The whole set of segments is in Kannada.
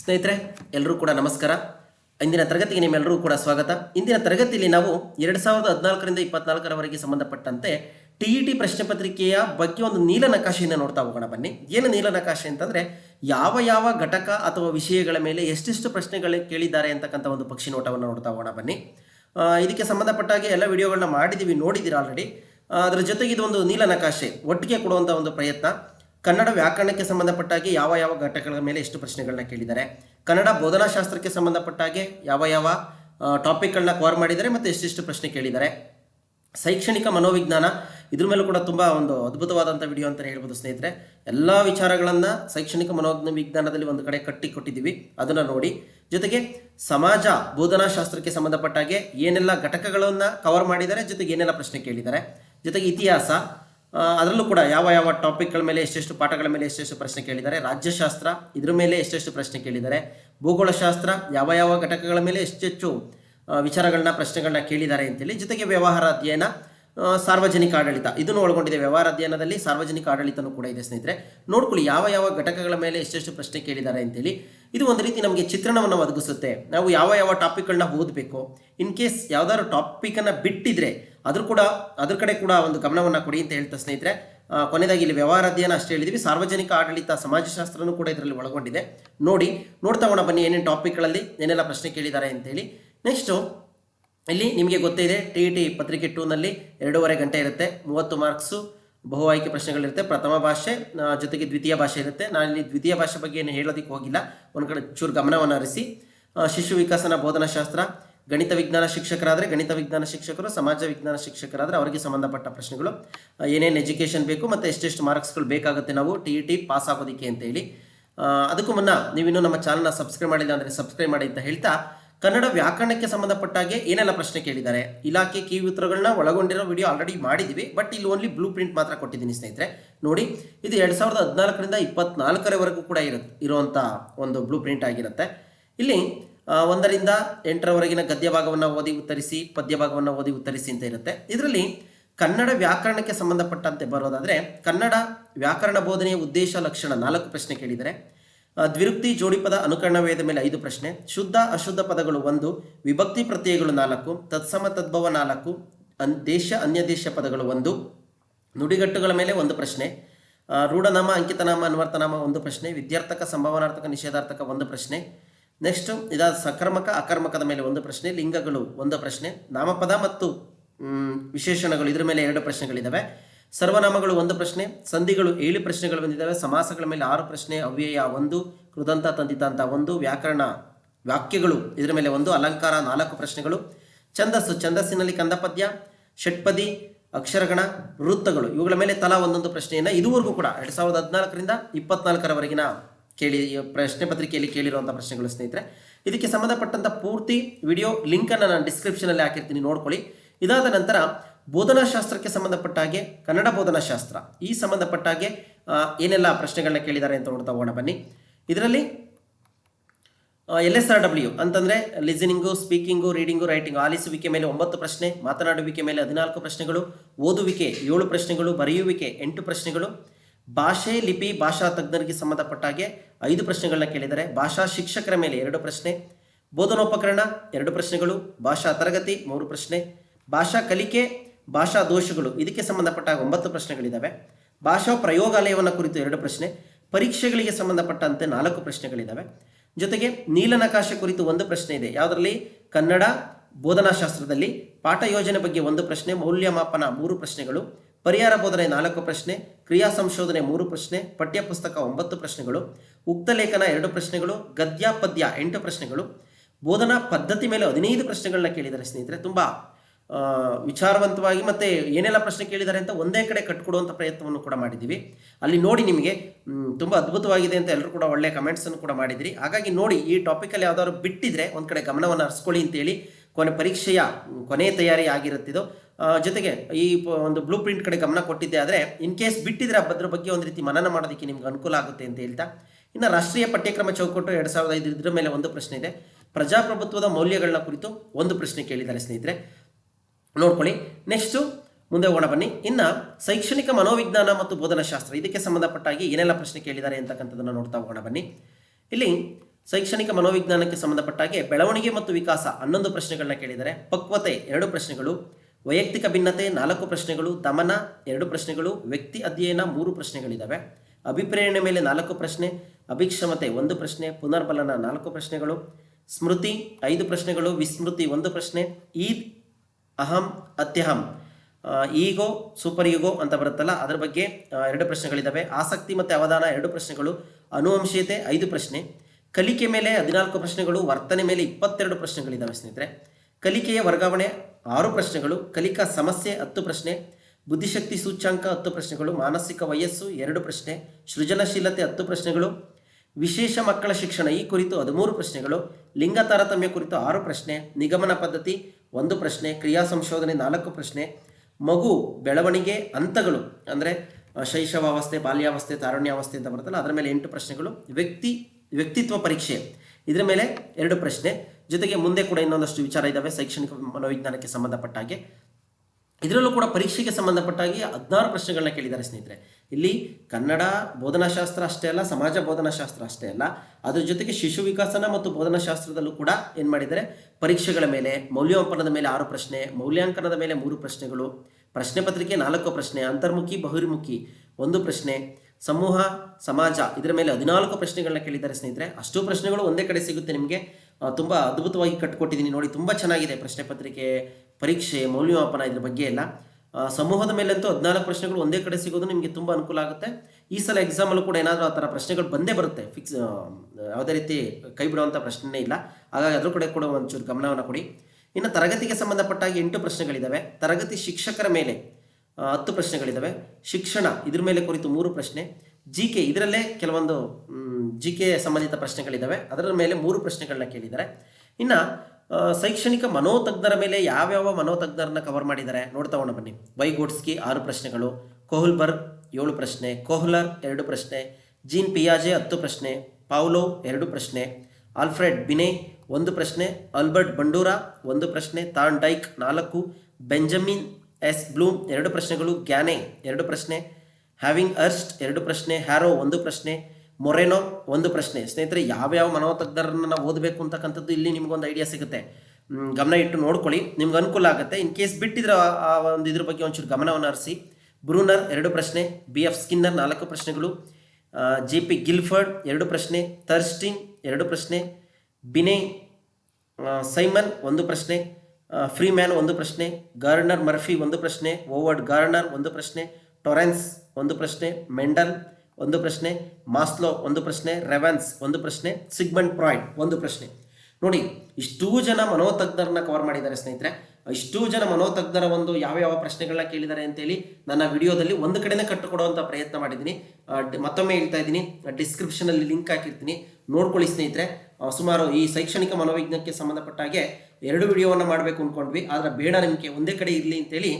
ಸ್ನೇಹಿತರೆ ಎಲ್ಲರೂ ಕೂಡ ನಮಸ್ಕಾರ. ಇಂದಿನ ತರಗತಿಗೆ ನಿಮ್ಮೆಲ್ಲರೂ ಕೂಡ ಸ್ವಾಗತ. ಇಂದಿನ ತರಗತಿಯಲ್ಲಿ ನಾವು ಎರಡು ಸಾವಿರದ ಹದಿನಾಲ್ಕರಿಂದ ಇಪ್ಪತ್ನಾಲ್ಕರವರೆಗೆ ಸಂಬಂಧಪಟ್ಟಂತೆ ಟಿ ಇ ಟಿ ಪ್ರಶ್ನೆ ಪತ್ರಿಕೆಯ ಬಗ್ಗೆ ಒಂದು ನೀಲನಕಾಶೆಯನ್ನು ನೋಡ್ತಾ ಹೋಗೋಣ ಬನ್ನಿ. ಏನು ನೀಲನಕಾಶೆ ಅಂತಂದರೆ, ಯಾವ ಯಾವ ಘಟಕ ಅಥವಾ ವಿಷಯಗಳ ಮೇಲೆ ಎಷ್ಟೆಷ್ಟು ಪ್ರಶ್ನೆಗಳು ಕೇಳಿದ್ದಾರೆ ಅಂತಕ್ಕಂಥ ಒಂದು ಪಕ್ಷಿ ನೋಟವನ್ನು ನೋಡ್ತಾ ಹೋಗೋಣ ಬನ್ನಿ. ಇದಕ್ಕೆ ಸಂಬಂಧಪಟ್ಟ ಹಾಗೆ ಎಲ್ಲ ವಿಡಿಯೋಗಳನ್ನ ಮಾಡಿದ್ದೀವಿ ನೋಡಿದ್ದೀರಾ ಆಲ್ರೆಡಿ ಅದರ ಜೊತೆಗೆ ಇದು ಒಂದು ನೀಲನಕಾಶೆ, ಒಟ್ಟಿಗೆ ಕೊಡುವಂಥ ಒಂದು ಪ್ರಯತ್ನ. ಕನ್ನಡ ವ್ಯಾಕರಣಕ್ಕೆ ಸಂಬಂಧಪಟ್ಟಾಗಿ ಯಾವ ಯಾವ ಘಟಕಗಳ ಮೇಲೆ ಎಷ್ಟು ಪ್ರಶ್ನೆಗಳನ್ನ ಕೇಳಿದ್ದಾರೆ? ಕನ್ನಡ ಬೋಧನಾಶಾಸ್ತ್ರಕ್ಕೆ ಸಂಬಂಧಪಟ್ಟಾಗೆ ಯಾವ ಯಾವ ಟಾಪಿಕ್ಗಳನ್ನ ಕವರ್ ಮಾಡಿದ್ದಾರೆ ಮತ್ತು ಎಷ್ಟೆಷ್ಟು ಪ್ರಶ್ನೆ ಕೇಳಿದ್ದಾರೆ? ಶೈಕ್ಷಣಿಕ ಮನೋವಿಜ್ಞಾನ, ಇದ್ರ ಮೇಲೂ ಕೂಡ ತುಂಬ ಒಂದು ಅದ್ಭುತವಾದಂಥ ವಿಡಿಯೋ ಅಂತಲೇ ಹೇಳ್ಬೋದು ಸ್ನೇಹಿತರೆ. ಎಲ್ಲ ವಿಚಾರಗಳನ್ನು ಶೈಕ್ಷಣಿಕ ಮನೋವಿಜ್ಞಾನದಲ್ಲಿ ಒಂದು ಕಡೆ ಕಟ್ಟಿ ಕೊಟ್ಟಿದ್ದೀವಿ ಅದನ್ನು ನೋಡಿ. ಜೊತೆಗೆ ಸಮಾಜ ಬೋಧನಾಶಾಸ್ತ್ರಕ್ಕೆ ಸಂಬಂಧಪಟ್ಟಾಗೆ ಏನೆಲ್ಲ ಘಟಕಗಳನ್ನು ಕವರ್ ಮಾಡಿದ್ದಾರೆ, ಜೊತೆಗೆ ಏನೆಲ್ಲ ಪ್ರಶ್ನೆ ಕೇಳಿದ್ದಾರೆ. ಜೊತೆಗೆ ಇತಿಹಾಸ ಅದರಲ್ಲೂ ಕೂಡ ಯಾವ ಯಾವ ಟಾಪಿಕ್ಗಳ ಮೇಲೆ ಎಷ್ಟೆಷ್ಟು ಪಾಠಗಳ ಮೇಲೆ ಎಷ್ಟೆಷ್ಟು ಪ್ರಶ್ನೆ ಕೇಳಿದ್ದಾರೆ, ರಾಜ್ಯಶಾಸ್ತ್ರ ಇದ್ರ ಮೇಲೆ ಎಷ್ಟೆಷ್ಟು ಪ್ರಶ್ನೆ ಕೇಳಿದ್ದಾರೆ, ಭೂಗೋಳಶಾಸ್ತ್ರ ಯಾವ ಯಾವ ಘಟಕಗಳ ಮೇಲೆ ಎಷ್ಟೆಚ್ಚು ವಿಚಾರಗಳನ್ನ, ಪ್ರಶ್ನೆಗಳನ್ನ ಕೇಳಿದ್ದಾರೆ ಅಂತೇಳಿ, ಜೊತೆಗೆ ವ್ಯವಹಾರ ಅಧ್ಯಯನ ಸಾರ್ವಜನಿಕ ಆಡಳಿತ. ಇದನ್ನು ಒಳಗೊಂಡಿದೆ ವ್ಯವಹಾರ ಅಧ್ಯಯನದಲ್ಲಿ ಸಾರ್ವಜನಿಕ ಆಡಳಿತನೂ ಕೂಡ ಇದೆ ಸ್ನೇಹಿತರೆ. ನೋಡ್ಕೊಳ್ಳಿ ಯಾವ ಯಾವ ಘಟಕಗಳ ಮೇಲೆ ಎಷ್ಟೆಷ್ಟು ಪ್ರಶ್ನೆ ಕೇಳಿದ್ದಾರೆ ಅಂತೇಳಿ. ಇದು ಒಂದು ರೀತಿ ನಮಗೆ ಚಿತ್ರಣವನ್ನು ಒದಗಿಸುತ್ತೆ. ನಾವು ಯಾವ ಯಾವ ಟಾಪಿಕ್ಗಳನ್ನ ಓದಬೇಕು ಇನ್ ಕೇಸ್ ಯಾವ್ದಾದ್ರು ಟಾಪಿಕನ್ನು ಬಿಟ್ಟಿದ್ರೆ ಅದ್ರ ಕೂಡ ಅದ್ರ ಕಡೆ ಕೂಡ ಒಂದು ಗಮನವನ್ನು ಕೊಡಿ ಅಂತ ಹೇಳ್ತಾ ಸ್ನೇಹಿತರೆ. ಕೊನೆಯದಾಗಿ ಇಲ್ಲಿ ವ್ಯವಹಾರ ಅಧ್ಯಯನ ಅಷ್ಟೇ ಹೇಳಿದ್ವಿ. ಸಾರ್ವಜನಿಕ ಆಡಳಿತ ಸಮಾಜಶಾಸ್ತ್ರನೂ ಕೂಡ ಇದರಲ್ಲಿ ಒಳಗೊಂಡಿದೆ. ನೋಡಿ, ನೋಡ್ತಾ ಹೋಣ ಬನ್ನಿ ಏನೇನು ಟಾಪಿಕ್ಗಳಲ್ಲಿ ಏನೆಲ್ಲ ಪ್ರಶ್ನೆ ಕೇಳಿದ್ದಾರೆ ಅಂತೇಳಿ. ನೆಕ್ಸ್ಟು ಇಲ್ಲಿ ನಿಮಗೆ ಗೊತ್ತಿದೆ ಟಿ ಇ ಟಿ ಪತ್ರಿಕೆ ಟೂನಲ್ಲಿ ಎರಡೂವರೆ ಗಂಟೆ ಇರುತ್ತೆ, ಮೂವತ್ತು ಮಾರ್ಕ್ಸು ಬಹು ಆಯ್ಕೆ ಪ್ರಶ್ನೆಗಳಿರುತ್ತೆ. ಪ್ರಥಮ ಭಾಷೆ ಜೊತೆಗೆ ದ್ವಿತೀಯ ಭಾಷೆ ಇರುತ್ತೆ. ನಾನು ಇಲ್ಲಿ ದ್ವಿತೀಯ ಭಾಷೆ ಬಗ್ಗೆ ಏನು ಹೇಳೋದಕ್ಕೆ ಹೋಗಿಲ್ಲ. ಒಂದು ಕಡೆ ಚೂರು ಗಮನವನ್ನು ಹರಿಸಿ. ಶಿಶು ವಿಕಸನ ಬೋಧನಾಶಾಸ್ತ್ರ, ಗಣಿತ ವಿಜ್ಞಾನ ಶಿಕ್ಷಕರಾದರೆ ಗಣಿತ ವಿಜ್ಞಾನ ಶಿಕ್ಷಕರು, ಸಮಾಜ ವಿಜ್ಞಾನ ಶಿಕ್ಷಕರಾದರೆ ಅವರಿಗೆ ಸಂಬಂಧಪಟ್ಟ ಪ್ರಶ್ನೆಗಳು. ಏನೇನು ಎಜುಕೇಷನ್ ಬೇಕು ಮತ್ತು ಎಷ್ಟೆಷ್ಟು ಮಾರ್ಕ್ಸ್ಗಳು ಬೇಕಾಗುತ್ತೆ ನಾವು ಟಿ ಇ ಟಿ ಪಾಸ್ ಆಗೋದಕ್ಕೆ ಅಂತೇಳಿ ಅದಕ್ಕೂ ಮುನ್ನ ನೀವಿನ್ನೂ ನಮ್ಮ ಚಾನಲ್ನ ಸಬ್ಸ್ಕ್ರೈಬ್ ಮಾಡಿಲ್ಲ ಅಂದರೆ ಸಬ್ಸ್ಕ್ರೈಬ್ ಮಾಡಿ ಅಂತ ಹೇಳ್ತಾ ಕನ್ನಡ ವ್ಯಾಕರಣಕ್ಕೆ ಸಂಬಂಧಪಟ್ಟ ಹಾಗೆ ಏನೆಲ್ಲ ಪ್ರಶ್ನೆ ಕೇಳಿದ್ದಾರೆ? ಇಲಾಖೆ ಕೀ ಉತ್ತರಗಳನ್ನ ಒಳಗೊಂಡಿರೋ ವಿಡಿಯೋ ಆಲ್ರೆಡಿ ಮಾಡಿದ್ದೀವಿ ಬಟ್ ಇಲ್ಲಿ ಓನ್ಲಿ ಬ್ಲೂ ಪ್ರಿಂಟ್ ಮಾತ್ರ ಕೊಟ್ಟಿದ್ದೀನಿ ಸ್ನೇಹಿತರೆ. ನೋಡಿ, ಇದು ಎರಡು ಸಾವಿರದ ಹದಿನಾಲ್ಕರಿಂದ ಇಪ್ಪತ್ನಾಲ್ಕರವರೆಗೂ ಕೂಡ ಇರು ಇರುವಂಥ ಒಂದು ಬ್ಲೂ ಪ್ರಿಂಟ್ ಆಗಿರುತ್ತೆ. ಇಲ್ಲಿ ಒಂದರಿಂದ ಎಂಟರವರೆಗಿನ ಗದ್ಯ ಭಾಗವನ್ನು ಓದಿ ಉತ್ತರಿಸಿ ಪದ್ಯ ಭಾಗವನ್ನು ಓದಿ ಉತ್ತರಿಸಿ ಅಂತ ಇರುತ್ತೆ. ಇದರಲ್ಲಿ ಕನ್ನಡ ವ್ಯಾಕರಣಕ್ಕೆ ಸಂಬಂಧಪಟ್ಟಂತೆ ಬರೋದಾದರೆ ಕನ್ನಡ ವ್ಯಾಕರಣ ಬೋಧನೆಯ ಉದ್ದೇಶ, ಲಕ್ಷಣ ನಾಲ್ಕು ಪ್ರಶ್ನೆ ಕೇಳಿದರೆ ದ್ವಿರುಕ್ತಿ ಜೋಡಿಪದ ಅನುಕರಣ ವೇದ ಮೇಲೆ ಐದು ಪ್ರಶ್ನೆ. ಶುದ್ಧ, ಅಶುದ್ಧ ಪದಗಳು ಒಂದು, ವಿಭಕ್ತಿ ಪ್ರತ್ಯಯಗಳು ನಾಲ್ಕು, ತತ್ಸಮ, ತದ್ಭವ ನಾಲ್ಕು, ಅನ್, ದೇಶ, ಅನ್ಯ ದೇಶ ಪದಗಳು ಒಂದು. ನುಡಿಗಟ್ಟುಗಳ ಮೇಲೆ ಒಂದು ಪ್ರಶ್ನೆ. ರೂಢನಾಮ, ಅಂಕಿತನಾಮ, ಅನ್ವರ್ತನಾಮ ಒಂದು ಪ್ರಶ್ನೆ. ವಿದ್ಯಾರ್ಥಕ, ಸಂಭಾವನಾರ್ಥಕ, ನಿಷೇಧಾರ್ಥಕ ಒಂದು ಪ್ರಶ್ನೆ. ನೆಕ್ಸ್ಟ್, ಇದಾದ ಸಕರ್ಮಕ, ಅಕರ್ಮಕದ ಮೇಲೆ ಒಂದು ಪ್ರಶ್ನೆ. ಲಿಂಗಗಳು ಒಂದು ಪ್ರಶ್ನೆ. ನಾಮಪದ ಮತ್ತು ವಿಶೇಷಣಗಳು ಇದರ ಮೇಲೆ ಎರಡು ಪ್ರಶ್ನೆಗಳಿದ್ದಾವೆ ಸರ್ವನಾಮಗಳು ಒಂದು ಪ್ರಶ್ನೆ, ಸಂಧಿಗಳು ಏಳು ಪ್ರಶ್ನೆಗಳು ಬಂದಿದ್ದಾವೆ. ಸಮಾಸಗಳ ಮೇಲೆ ಆರು ಪ್ರಶ್ನೆ, ಅವ್ಯಯ ಒಂದು, ಕೃದಂತ ತಂದಿದ್ದಂಥ ಒಂದು, ವ್ಯಾಕರಣ ವಾಕ್ಯಗಳು ಇದರ ಮೇಲೆ ಒಂದು, ಅಲಂಕಾರ ನಾಲ್ಕು ಪ್ರಶ್ನೆಗಳು, ಛಂದಸ್ಸು ಛಂದಸ್ಸಿನಲ್ಲಿ ಕಂದಪದ್ಯ, ಷಟ್ಪದಿ ಅಕ್ಷರಗಣ ವೃತ್ತಗಳು, ಇವುಗಳ ಮೇಲೆ ತಲಾ ಒಂದೊಂದು ಪ್ರಶ್ನೆಯನ್ನು ಇದುವರೆಗೂ ಕೂಡ ಎರಡು ಸಾವಿರದ ಹದಿನಾಲ್ಕರಿಂದ ಇಪ್ಪತ್ನಾಲ್ಕರವರೆಗಿನ ಕೇಳಿ, ಪ್ರಶ್ನೆ ಪತ್ರಿಕೆಯಲ್ಲಿ ಕೇಳಿರುವಂಥ ಪ್ರಶ್ನೆಗಳು ಸ್ನೇಹಿತರೆ. ಇದಕ್ಕೆ ಸಂಬಂಧಪಟ್ಟಂಥ ಪೂರ್ತಿ ವಿಡಿಯೋ ಲಿಂಕನ್ನು ನಾನು ಡಿಸ್ಕ್ರಿಪ್ಷನಲ್ಲಿ ಹಾಕಿರ್ತೀನಿ, ನೋಡ್ಕೊಳ್ಳಿ. ಇದಾದ ನಂತರ ಬೋಧನಾಶಾಸ್ತ್ರಕ್ಕೆ ಸಂಬಂಧಪಟ್ಟ ಹಾಗೆ ಕನ್ನಡ ಬೋಧನಾಶಾಸ್ತ್ರ. ಈ ಸಂಬಂಧಪಟ್ಟ ಹಾಗೆ ಏನೆಲ್ಲ ಪ್ರಶ್ನೆಗಳನ್ನ ಕೇಳಿದ್ದಾರೆ ಅಂತ ನೋಡ್ತಾ ಹೋಗೋಣ, ಬನ್ನಿ. ಇದರಲ್ಲಿ ಎಲ್ ಎಸ್ ಆರ್ ಡಬ್ಲ್ಯೂ ಅಂತಂದರೆ ಲಿಸನಿಂಗು ಸ್ಪೀಕಿಂಗು ರೀಡಿಂಗು ರೈಟಿಂಗು ಆಲಿಸುವಿಕೆ ಮೇಲೆ ಒಂಬತ್ತು ಪ್ರಶ್ನೆ, ಮಾತನಾಡುವಿಕೆ ಮೇಲೆ ಹದಿನಾಲ್ಕು ಪ್ರಶ್ನೆಗಳು, ಓದುವಿಕೆ ಏಳು ಪ್ರಶ್ನೆಗಳು, ಬರೆಯುವಿಕೆ ಎಂಟು ಪ್ರಶ್ನೆಗಳು, ಭಾಷೆ, ಲಿಪಿ, ಭಾಷಾ ತಜ್ಞರಿಗೆ ಸಂಬಂಧಪಟ್ಟ ಹಾಗೆ ಐದು ಪ್ರಶ್ನೆಗಳನ್ನ ಕೇಳಿದ್ದಾರೆ. ಭಾಷಾ ಶಿಕ್ಷಕರ ಮೇಲೆ ಎರಡು ಪ್ರಶ್ನೆ, ಬೋಧನೋಪಕರಣ ಎರಡು ಪ್ರಶ್ನೆಗಳು, ಭಾಷಾ ತರಗತಿ ಮೂರು ಪ್ರಶ್ನೆ, ಭಾಷಾ ಕಲಿಕೆ ಭಾಷಾ ದೋಷಗಳು. ಇದಕ್ಕೆ ಸಂಬಂಧಪಟ್ಟ ಒಂಬತ್ತು ಪ್ರಶ್ನೆಗಳಿದ್ದಾವೆ ಭಾಷಾ ಪ್ರಯೋಗಾಲಯವನ್ನು ಕುರಿತು ಎರಡು ಪ್ರಶ್ನೆ, ಪರೀಕ್ಷೆಗಳಿಗೆ ಸಂಬಂಧಪಟ್ಟಂತೆ ನಾಲ್ಕು ಪ್ರಶ್ನೆಗಳಿದ್ದಾವೆ ಜೊತೆಗೆ ನೀಲನಕಾಶೆ ಕುರಿತು ಒಂದು ಪ್ರಶ್ನೆ ಇದೆ. ಯಾವುದರಲ್ಲಿ? ಕನ್ನಡ, ಬೋಧನಾಶಾಸ್ತ್ರದಲ್ಲಿ. ಪಾಠ ಯೋಜನೆ ಬಗ್ಗೆ ಒಂದು ಪ್ರಶ್ನೆ, ಮೌಲ್ಯಮಾಪನ ಮೂರು ಪ್ರಶ್ನೆಗಳು. ಪರಿಹಾರ ಬೋಧನೆ ನಾಲ್ಕು ಪ್ರಶ್ನೆ, ಕ್ರಿಯಾ ಸಂಶೋಧನೆ ಮೂರು ಪ್ರಶ್ನೆ, ಪಠ್ಯಪುಸ್ತಕ ಒಂಬತ್ತು ಪ್ರಶ್ನೆಗಳು. ಉಕ್ತ ಲೇಖನ ಎರಡು ಪ್ರಶ್ನೆಗಳು ಗದ್ಯ ಪದ್ಯ ಎಂಟು ಪ್ರಶ್ನೆಗಳು. ಬೋಧನಾ ಪದ್ಧತಿ ಮೇಲೆ ಹದಿನೈದು ಪ್ರಶ್ನೆಗಳನ್ನ ಕೇಳಿದರೆ ಸ್ನೇಹಿತರೆ. ತುಂಬ ವಿಚಾರವಂತವಾಗಿ ಮತ್ತೆ ಏನೆಲ್ಲ ಪ್ರಶ್ನೆ ಕೇಳಿದ್ದಾರೆ ಅಂತ ಒಂದೇ ಕಡೆ ಕಟ್ಕೊಡುವಂಥ ಪ್ರಯತ್ನವನ್ನು ಕೂಡ ಮಾಡಿದ್ದೀವಿ. ಅಲ್ಲಿ ನೋಡಿ ನಿಮಗೆ ತುಂಬ ಅದ್ಭುತವಾಗಿದೆ ಅಂತ ಎಲ್ಲರೂ ಕೂಡ ಒಳ್ಳೆಯ ಕಮೆಂಟ್ಸನ್ನು ಕೂಡ ಮಾಡಿದಿರಿ. ಹಾಗಾಗಿ ನೋಡಿ, ಈ ಟಾಪಿಕಲ್ಲಿ ಯಾವ್ದಾದ್ರು ಬಿಟ್ಟಿದ್ರೆ ಒಂದು ಕಡೆ ಗಮನವನ್ನು ಹರಿಸ್ಕೊಳ್ಳಿ ಅಂತೇಳಿ ಕೊನೆ ಪರೀಕ್ಷೆಯ, ಕೊನೆ ತಯಾರಿ ಆಗಿರುತ್ತಿದ್ದು. ಜೊತೆಗೆ ಈ ಒಂದು ಬ್ಲೂ ಪ್ರಿಂಟ್ ಕಡೆ ಗಮನ ಕೊಟ್ಟಿದ್ದೆ ಆದರೆ ಇನ್ ಕೇಸ್ ಬಿಟ್ಟಿದ್ರೆ ಅದ್ರ ಬಗ್ಗೆ ಒಂದು ರೀತಿ ಮನನ ಮಾಡೋದಕ್ಕೆ ನಿಮ್ಗೆ ಅನುಕೂಲ ಆಗುತ್ತೆ ಅಂತ ಹೇಳ್ತಾ. ಇನ್ನು ರಾಷ್ಟ್ರೀಯ ಪಠ್ಯಕ್ರಮ ಚೌಕಟ್ಟು ಎರಡು ಸಾವಿರದ ಐದು ಇದ್ರ ಮೇಲೆ ಒಂದು ಪ್ರಶ್ನೆ ಇದೆ. ಪ್ರಜಾಪ್ರಭುತ್ವದ ಮೌಲ್ಯಗಳನ್ನ ಕುರಿತು ಒಂದು ಪ್ರಶ್ನೆ ಕೇಳಿದ್ದಾರೆ ಸ್ನೇಹಿತರೆ. ನೋಡ್ಕೊಳ್ಳಿ. ನೆಕ್ಸ್ಟು ಮುಂದೆ ಹೋಗೋಣ ಬನ್ನಿ. ಇನ್ನು ಶೈಕ್ಷಣಿಕ ಮನೋವಿಜ್ಞಾನ ಮತ್ತು ಬೋಧನಾಶಾಸ್ತ್ರ ಇದಕ್ಕೆ ಸಂಬಂಧಪಟ್ಟಾಗಿ ಏನೆಲ್ಲ ಪ್ರಶ್ನೆ ಕೇಳಿದ್ದಾರೆ ಅಂತಕ್ಕಂಥದ್ದನ್ನು ನೋಡ್ತಾ ಹೋಗೋಣ ಬನ್ನಿ. ಇಲ್ಲಿ ಶೈಕ್ಷಣಿಕ ಮನೋವಿಜ್ಞಾನಕ್ಕೆ ಸಂಬಂಧಪಟ್ಟಾಗೆ ಬೆಳವಣಿಗೆ ಮತ್ತು ವಿಕಾಸ ಹನ್ನೊಂದು ಪ್ರಶ್ನೆಗಳನ್ನ ಕೇಳಿದ್ದಾರೆ. ಪಕ್ವತೆ ಎರಡು ಪ್ರಶ್ನೆಗಳು. ವೈಯಕ್ತಿಕ ಭಿನ್ನತೆ ನಾಲ್ಕು ಪ್ರಶ್ನೆಗಳು. ದಮನ ಎರಡು ಪ್ರಶ್ನೆಗಳು. ವ್ಯಕ್ತಿ ಅಧ್ಯಯನ ಮೂರು ಪ್ರಶ್ನೆಗಳಿದ್ದಾವೆ ಅಭಿಪ್ರೇರಣೆ ಮೇಲೆ ನಾಲ್ಕು ಪ್ರಶ್ನೆ. ಅಭಿಕ್ಷಮತೆ ಒಂದು ಪ್ರಶ್ನೆ. ಪುನರ್ಬಲನ ನಾಲ್ಕು ಪ್ರಶ್ನೆಗಳು. ಸ್ಮೃತಿ ಐದು ಪ್ರಶ್ನೆಗಳು. ವಿಸ್ಮೃತಿ ಒಂದು ಪ್ರಶ್ನೆ. ಈದ್ ಅಹಂ ಅತ್ಯಹಂ. ಈಗೋ, ಸೂಪರ್ ಈಗೋ ಅಂತ ಬರುತ್ತಲ್ಲ, ಅದರ ಬಗ್ಗೆ ಎರಡು ಪ್ರಶ್ನೆಗಳಿದ್ದಾವೆ ಆಸಕ್ತಿ ಮತ್ತು ಅವಧಾನ, ಎರಡು ಪ್ರಶ್ನೆಗಳು. ಅನುವಂಶೀಯತೆ, ಐದು ಪ್ರಶ್ನೆ. ಕಲಿಕೆ ಮೇಲೆ ಹದಿನಾಲ್ಕು ಪ್ರಶ್ನೆಗಳು, ವರ್ತನೆ ಮೇಲೆ ಇಪ್ಪತ್ತೆರಡು ಪ್ರಶ್ನೆಗಳಿದ್ದಾವೆ ಸ್ನೇಹಿತರೆ. ಕಲಿಕೆಯ ವರ್ಗಾವಣೆ, ಆರು ಪ್ರಶ್ನೆಗಳು. ಕಲಿಕಾ ಸಮಸ್ಯೆ, ಹತ್ತು ಪ್ರಶ್ನೆ. ಬುದ್ಧಿಶಕ್ತಿ ಸೂಚ್ಯಾಂಕ, ಹತ್ತು ಪ್ರಶ್ನೆಗಳು. ಮಾನಸಿಕ ವಯಸ್ಸು, ಎರಡು ಪ್ರಶ್ನೆ. ಸೃಜನಶೀಲತೆ, ಹತ್ತು ಪ್ರಶ್ನೆಗಳು. ವಿಶೇಷ ಮಕ್ಕಳ ಶಿಕ್ಷಣ, ಈ ಕುರಿತು ಹದಿಮೂರು ಪ್ರಶ್ನೆಗಳು. ಲಿಂಗ ತಾರತಮ್ಯ ಕುರಿತು ಆರು ಪ್ರಶ್ನೆ. ನಿಗಮನ ಪದ್ಧತಿ ಒಂದು ಪ್ರಶ್ನೆ, ಕ್ರಿಯಾ ಸಂಶೋಧನೆ ನಾಲ್ಕು ಪ್ರಶ್ನೆ, ಮಗು ಬೆಳವಣಿಗೆ ಹಂತಗಳು, ಅಂದರೆ ಶೈಶವಾವಸ್ಥೆ, ಬಾಲ್ಯಾವಸ್ಥೆ, ತಾರುಣ್ಯಾವಸ್ಥೆ ಅಂತ ಬರುತ್ತಲ್ಲ, ಅದರ ಮೇಲೆ ಎಂಟು ಪ್ರಶ್ನೆಗಳು, ವ್ಯಕ್ತಿ, ವ್ಯಕ್ತಿತ್ವ ಪರೀಕ್ಷೆ, ಇದರ ಮೇಲೆ ಎರಡು ಪ್ರಶ್ನೆ, ಜೊತೆಗೆ ಮುಂದೆ ಕೂಡ ಇನ್ನೊಂದಷ್ಟು ವಿಚಾರ ಇದ್ದಾವೆ ಶೈಕ್ಷಣಿಕ ಮನೋವಿಜ್ಞಾನಕ್ಕೆ ಸಂಬಂಧಪಟ್ಟ ಹಾಗೆ ಇದರಲ್ಲೂ ಕೂಡ ಪರೀಕ್ಷೆಗೆ ಸಂಬಂಧಪಟ್ಟಾಗಿ ಹದಿನಾರು ಪ್ರಶ್ನೆಗಳನ್ನ ಕೇಳಿದ್ದಾರೆ ಸ್ನೇಹಿತರೆ. ಇಲ್ಲಿ ಕನ್ನಡ ಬೋಧನಾಶಾಸ್ತ್ರ ಅಷ್ಟೇ ಅಲ್ಲ, ಸಮಾಜ ಬೋಧನಾಶಾಸ್ತ್ರ ಅಷ್ಟೇ ಅಲ್ಲ, ಅದ್ರ ಜೊತೆಗೆ ಶಿಶು ವಿಕಾಸನ ಮತ್ತು ಬೋಧನಾಶಾಸ್ತ್ರದಲ್ಲೂ ಕೂಡ ಏನು ಮಾಡಿದ್ದಾರೆ? ಪರೀಕ್ಷೆಗಳ ಮೇಲೆ, ಮೌಲ್ಯಮಾಪನದ ಮೇಲೆ ಆರು ಪ್ರಶ್ನೆ, ಮೌಲ್ಯಾಂಕನದ ಮೇಲೆ ಮೂರು ಪ್ರಶ್ನೆಗಳು, ಪ್ರಶ್ನೆ ಪತ್ರಿಕೆ ನಾಲ್ಕು ಪ್ರಶ್ನೆ, ಅಂತರ್ಮುಖಿ, ಬಹಿರ್ಮುಖಿ ಒಂದು ಪ್ರಶ್ನೆ, ಸಮೂಹ, ಸಮಾಜ ಇದರ ಮೇಲೆ ಹದಿನಾಲ್ಕು ಪ್ರಶ್ನೆಗಳನ್ನ ಕೇಳಿದ್ದಾರೆ ಸ್ನೇಹಿತರೆ. ಅಷ್ಟು ಪ್ರಶ್ನೆಗಳು ಒಂದೇ ಕಡೆ ಸಿಗುತ್ತೆ ನಿಮಗೆ. ತುಂಬ ಅದ್ಭುತವಾಗಿ ಕಟ್ಕೊಟ್ಟಿದ್ದೀನಿ ನೋಡಿ, ತುಂಬ ಚೆನ್ನಾಗಿದೆ ಪ್ರಶ್ನೆ ಪತ್ರಿಕೆ. ಪರೀಕ್ಷೆ ಮೌಲ್ಯಮಾಪನ ಇದ್ರ ಬಗ್ಗೆ ಎಲ್ಲ ಸಮೂಹದ ಮೇಲಂತೂ ಹದಿನಾಲ್ಕು ಪ್ರಶ್ನೆಗಳು ಒಂದೇ ಕಡೆ ಸಿಗೋದು ನಿಮಗೆ ತುಂಬ ಅನುಕೂಲ ಆಗುತ್ತೆ. ಈ ಸಲ ಎಕ್ಸಾಮಲ್ಲೂ ಕೂಡ ಏನಾದರೂ ಆ ಥರ ಪ್ರಶ್ನೆಗಳು ಬಂದೇ ಬರುತ್ತೆ. ಫಿಕ್ಸ್ ಯಾವುದೇ ರೀತಿ ಕೈ ಬಿಡುವಂಥ ಪ್ರಶ್ನೆನೇ ಇಲ್ಲ. ಹಾಗಾಗಿ ಅದ್ರ ಕಡೆ ಕೂಡ ಒಂಚೂರು ಗಮನವನ್ನು ಕೊಡಿ. ಇನ್ನು ತರಗತಿಗೆ ಸಂಬಂಧಪಟ್ಟಾಗಿ ಎಂಟು ಪ್ರಶ್ನೆಗಳಿದ್ದಾವೆ ತರಗತಿ ಶಿಕ್ಷಕರ ಮೇಲೆ ಹತ್ತು ಪ್ರಶ್ನೆಗಳಿದ್ದಾವೆ ಶಿಕ್ಷಣ ಇದ್ರ ಮೇಲೆ ಕುರಿತು ಮೂರು ಪ್ರಶ್ನೆ. ಜಿ ಕೆ ಇದರಲ್ಲೇ ಕೆಲವೊಂದು ಜಿ ಕೆ ಸಂಬಂಧಿತ ಪ್ರಶ್ನೆಗಳಿದ್ದಾವೆ ಅದರ ಮೇಲೆ ಮೂರು ಪ್ರಶ್ನೆಗಳನ್ನ ಕೇಳಿದ್ದಾರೆ. ಇನ್ನು ಶೈಕ್ಷಣಿಕ ಮನೋತಜ್ಞರ ಮೇಲೆ ಯಾವ್ಯಾವ ಮನೋತಜ್ಞರನ್ನ ಕವರ್ ಮಾಡಿದ್ದಾರೆ? ನೋಡ್ತಾ ಹೋಗೋಣ ಬನ್ನಿ. ವೈಗೋಡ್ಸ್ಕಿ ಆರು ಪ್ರಶ್ನೆಗಳು. ಕೋಹುಲ್ಬರ್ಗ್ ಏಳು ಪ್ರಶ್ನೆ. ಕೋಹ್ಲರ್ ಎರಡು ಪ್ರಶ್ನೆ. ಜೀನ್ ಪಿಯಾಜೆ ಹತ್ತು ಪ್ರಶ್ನೆ. ಪೌಲೋ ಎರಡು ಪ್ರಶ್ನೆ. ಆಲ್ಫ್ರೆಡ್ ಬಿನೆ ಒಂದು ಪ್ರಶ್ನೆ. ಆಲ್ಬರ್ಟ್ ಬಂಡೂರಾ ಒಂದು ಪ್ರಶ್ನೆ. ತಾನ್ ಡೈಕ್ ನಾಲ್ಕು. ಬೆಂಜಮಿನ್ ಎಸ್ ಬ್ಲೂಮ್ ಎರಡು ಪ್ರಶ್ನೆಗಳು. ಗ್ಯಾನೆ ಎರಡು ಪ್ರಶ್ನೆ. ಹ್ಯಾವಿಂಗ್ ಅರ್ಸ್ಟ್ ಎರಡು ಪ್ರಶ್ನೆ. ಹ್ಯಾರೋ ಒಂದು ಪ್ರಶ್ನೆ. ಮೊರೆನೋ ಒಂದು ಪ್ರಶ್ನೆ. ಸ್ನೇಹಿತರೆ, ಯಾವ್ಯಾವ ಮನೋತಜ್ಞರನ್ನ ನಾವು ಓದಬೇಕು ಅಂತಕ್ಕಂಥದ್ದು ಇಲ್ಲಿ ನಿಮ್ಗೊಂದು ಐಡಿಯಾ ಸಿಗುತ್ತೆ. ಗಮನ ಇಟ್ಟು ನೋಡ್ಕೊಳ್ಳಿ. ನಿಮ್ಗೆ ಅನುಕೂಲ ಆಗುತ್ತೆ. ಇನ್ ಕೇಸ್ ಬಿಟ್ಟಿದ್ರೆ ಆ- ಒಂದು ಇದ್ರ ಬಗ್ಗೆ ಒಂಚೂರು ಗಮನವನ್ನು ಹರಿಸಿ. ಬ್ರೂನರ್, ಎರಡು ಪ್ರಶ್ನೆ. ಬಿ ಎಫ್ ಸ್ಕಿನ್ನರ್, ನಾಲ್ಕು ಪ್ರಶ್ನೆಗಳು. ಜಿ ಪಿ ಗಿಲ್ಫರ್ಡ್, ಎರಡು ಪ್ರಶ್ನೆ. ಥರ್ಸ್ಟಿನ್, ಎರಡು ಪ್ರಶ್ನೆ. ಬಿನೆ ಸೈಮನ್, ಒಂದು ಪ್ರಶ್ನೆ. ಫ್ರೀ ಫ್ರೀಮ್ಯಾನ್, ಒಂದು ಪ್ರಶ್ನೆ. ಗಾರ್ನರ್ ಮರ್ಫಿ, ಒಂದು ಪ್ರಶ್ನೆ. ಓವರ್ಡ್ ಗಾರ್ನರ್ ಒಂದು ಪ್ರಶ್ನೆ. ಟೊರೆನ್ಸ್, ಒಂದು ಪ್ರಶ್ನೆ. ಮೆಂಡಲ್ ಒಂದು ಪ್ರಶ್ನೆ, ಮಾಸ್ಲೋ ಒಂದು ಪ್ರಶ್ನೆ, ರೆವೆನ್ಸ್ ಒಂದು ಪ್ರಶ್ನೆ ಸಿಗ್ಮೆಂಟ್ ಪ್ರಾಯ್ಡ್ ಒಂದು ಪ್ರಶ್ನೆ. ನೋಡಿ, ಇಷ್ಟೂ ಜನ ಮನೋತಜ್ಞರನ್ನ ಕವರ್ ಮಾಡಿದ್ದಾರೆ ಸ್ನೇಹಿತರೆ. ಇಷ್ಟೂ ಜನ ಮನೋತಜ್ಞರ ಒಂದು ಯಾವ ಯಾವ ಪ್ರಶ್ನೆಗಳನ್ನ ಕೇಳಿದ್ದಾರೆ ಅಂತೇಳಿ ನನ್ನ ವಿಡಿಯೋದಲ್ಲಿ ಒಂದು ಕಡೆನೇ ಕಟ್ಟಿಕೊಡುವಂಥ ಪ್ರಯತ್ನ ಮಾಡಿದ್ದೀನಿ. ಮತ್ತೊಮ್ಮೆ ಹೇಳ್ತಾ ಇದ್ದೀನಿ. ಡಿಸ್ಕ್ರಿಪ್ಷನಲ್ಲಿ ಲಿಂಕ್ ಹಾಕಿರ್ತೀನಿ. ನೋಡ್ಕೊಳ್ಳಿ ಸ್ನೇಹಿತರೆ. ಸುಮಾರು ಈ ಶೈಕ್ಷಣಿಕ ಮನೋವಿಜ್ಞಾನಕ್ಕೆ ಸಂಬಂಧಪಟ್ಟ ಹಾಗೆ ಎರಡು ವಿಡಿಯೋವನ್ನು ಮಾಡಬೇಕು ಅಂದ್ಕೊಂಡ್ವಿ ಆದರೆ ಬೇಡ ನಿಮಗೆ, ಒಂದೇ ಕಡೆ ಇರಲಿ ಅಂತೇಳಿ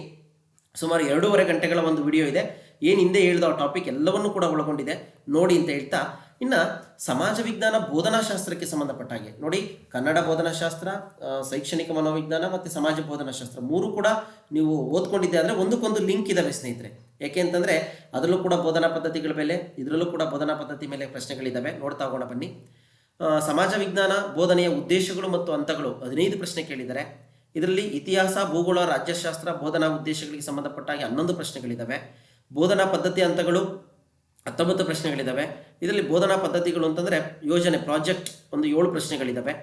ಸುಮಾರು ಎರಡೂವರೆ ಗಂಟೆಗಳ ಒಂದು ವಿಡಿಯೋ ಇದೆ. ಏನು ಹಿಂದೆ ಹೇಳಿದ ಟಾಪಿಕ್ ಎಲ್ಲವನ್ನೂ ಕೂಡ ಒಳಗೊಂಡಿದೆ. ನೋಡಿ ಅಂತ ಹೇಳ್ತಾ, ಇನ್ನು ಸಮಾಜ ವಿಜ್ಞಾನ ಬೋಧನಾಶಾಸ್ತ್ರಕ್ಕೆ ಸಂಬಂಧಪಟ್ಟ ಹಾಗೆ. ನೋಡಿ, ಕನ್ನಡ ಬೋಧನಾಶಾಸ್ತ್ರ ಶೈಕ್ಷಣಿಕ ಮನೋವಿಜ್ಞಾನ ಮತ್ತು ಸಮಾಜ ಬೋಧನಾಶಾಸ್ತ್ರ ಮೂರು ಕೂಡ ನೀವು ಓದ್ಕೊಂಡಿದ್ದೆ ಆದರೆ ಒಂದಕ್ಕೊಂದು ಲಿಂಕ್ ಇದಾವೆ ಸ್ನೇಹಿತರೆ. ಯಾಕೆ ಅಂತಂದರೆ ಅದರಲ್ಲೂ ಕೂಡ ಬೋಧನಾ ಪದ್ಧತಿಗಳ ಮೇಲೆ, ಇದರಲ್ಲೂ ಕೂಡ ಬೋಧನಾ ಪದ್ಧತಿ ಮೇಲೆ ಪ್ರಶ್ನೆಗಳಿದ್ದಾವೆ ನೋಡ್ತಾ ಹೋಗೋಣ ಬನ್ನಿ. ಸಮಾಜ ವಿಜ್ಞಾನ ಬೋಧನೆಯ ಉದ್ದೇಶಗಳು ಮತ್ತು ಹಂತಗಳು. ಹದಿನೈದು ಪ್ರಶ್ನೆ ಕೇಳಿದ್ದಾರೆ. ಇದರಲ್ಲಿ ಇತಿಹಾಸ, ಭೂಗೋಳ, ರಾಜ್ಯಶಾಸ್ತ್ರ, ಬೋಧನಾ ಉದ್ದೇಶಗಳಿಗೆ ಸಂಬಂಧಪಟ್ಟ ಹಾಗೆ ಹನ್ನೊಂದು ಪ್ರಶ್ನೆಗಳಿದ್ದಾವೆ ಬೋಧನಾ ಪದ್ಧತಿ ಹಂತಗಳು ಹತ್ತೊಂಬತ್ತು ಪ್ರಶ್ನೆಗಳಿದ್ದಾವೆ ಇದರಲ್ಲಿ ಬೋಧನಾ ಪದ್ಧತಿಗಳು ಅಂತಂದರೆ ಯೋಜನೆ, ಪ್ರಾಜೆಕ್ಟ್ ಒಂದು ಏಳು ಪ್ರಶ್ನೆಗಳಿದ್ದಾವೆ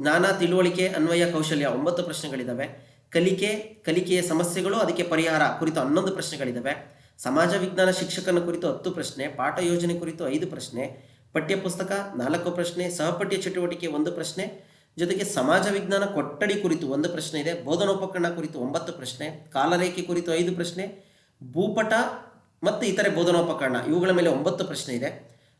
ಜ್ಞಾನ, ತಿಳುವಳಿಕೆ, ಅನ್ವಯ, ಕೌಶಲ್ಯ ಒಂಬತ್ತು ಪ್ರಶ್ನೆಗಳಿದ್ದಾವೆ ಕಲಿಕೆ, ಕಲಿಕೆಯ ಸಮಸ್ಯೆಗಳು, ಅದಕ್ಕೆ ಪರಿಹಾರ ಕುರಿತು ಹನ್ನೊಂದು ಪ್ರಶ್ನೆಗಳಿದ್ದಾವೆ ಸಮಾಜ ವಿಜ್ಞಾನ ಶಿಕ್ಷಕನ ಕುರಿತು ಹತ್ತು ಪ್ರಶ್ನೆ, ಪಾಠ ಯೋಜನೆ ಕುರಿತು ಐದು ಪ್ರಶ್ನೆ, ಪಠ್ಯಪುಸ್ತಕ ನಾಲ್ಕು ಪ್ರಶ್ನೆ, ಸಹಪಠ್ಯ ಚಟುವಟಿಕೆ ಒಂದು ಪ್ರಶ್ನೆ, ಜೊತೆಗೆ ಸಮಾಜ ವಿಜ್ಞಾನ ಕೊಠಡಿ ಕುರಿತು ಒಂದು ಪ್ರಶ್ನೆ ಇದೆ, ಬೋಧನೋಪಕರಣ ಕುರಿತು ಒಂಬತ್ತು ಪ್ರಶ್ನೆ, ಕಾಲರೇಖೆ ಕುರಿತು ಐದು ಪ್ರಶ್ನೆ ಭೂಪಟ ಮತ್ತು ಇತರೆ ಬೋಧನೋಪಕರಣ, ಇವುಗಳ ಮೇಲೆ ಒಂಬತ್ತು ಪ್ರಶ್ನೆ ಇದೆ.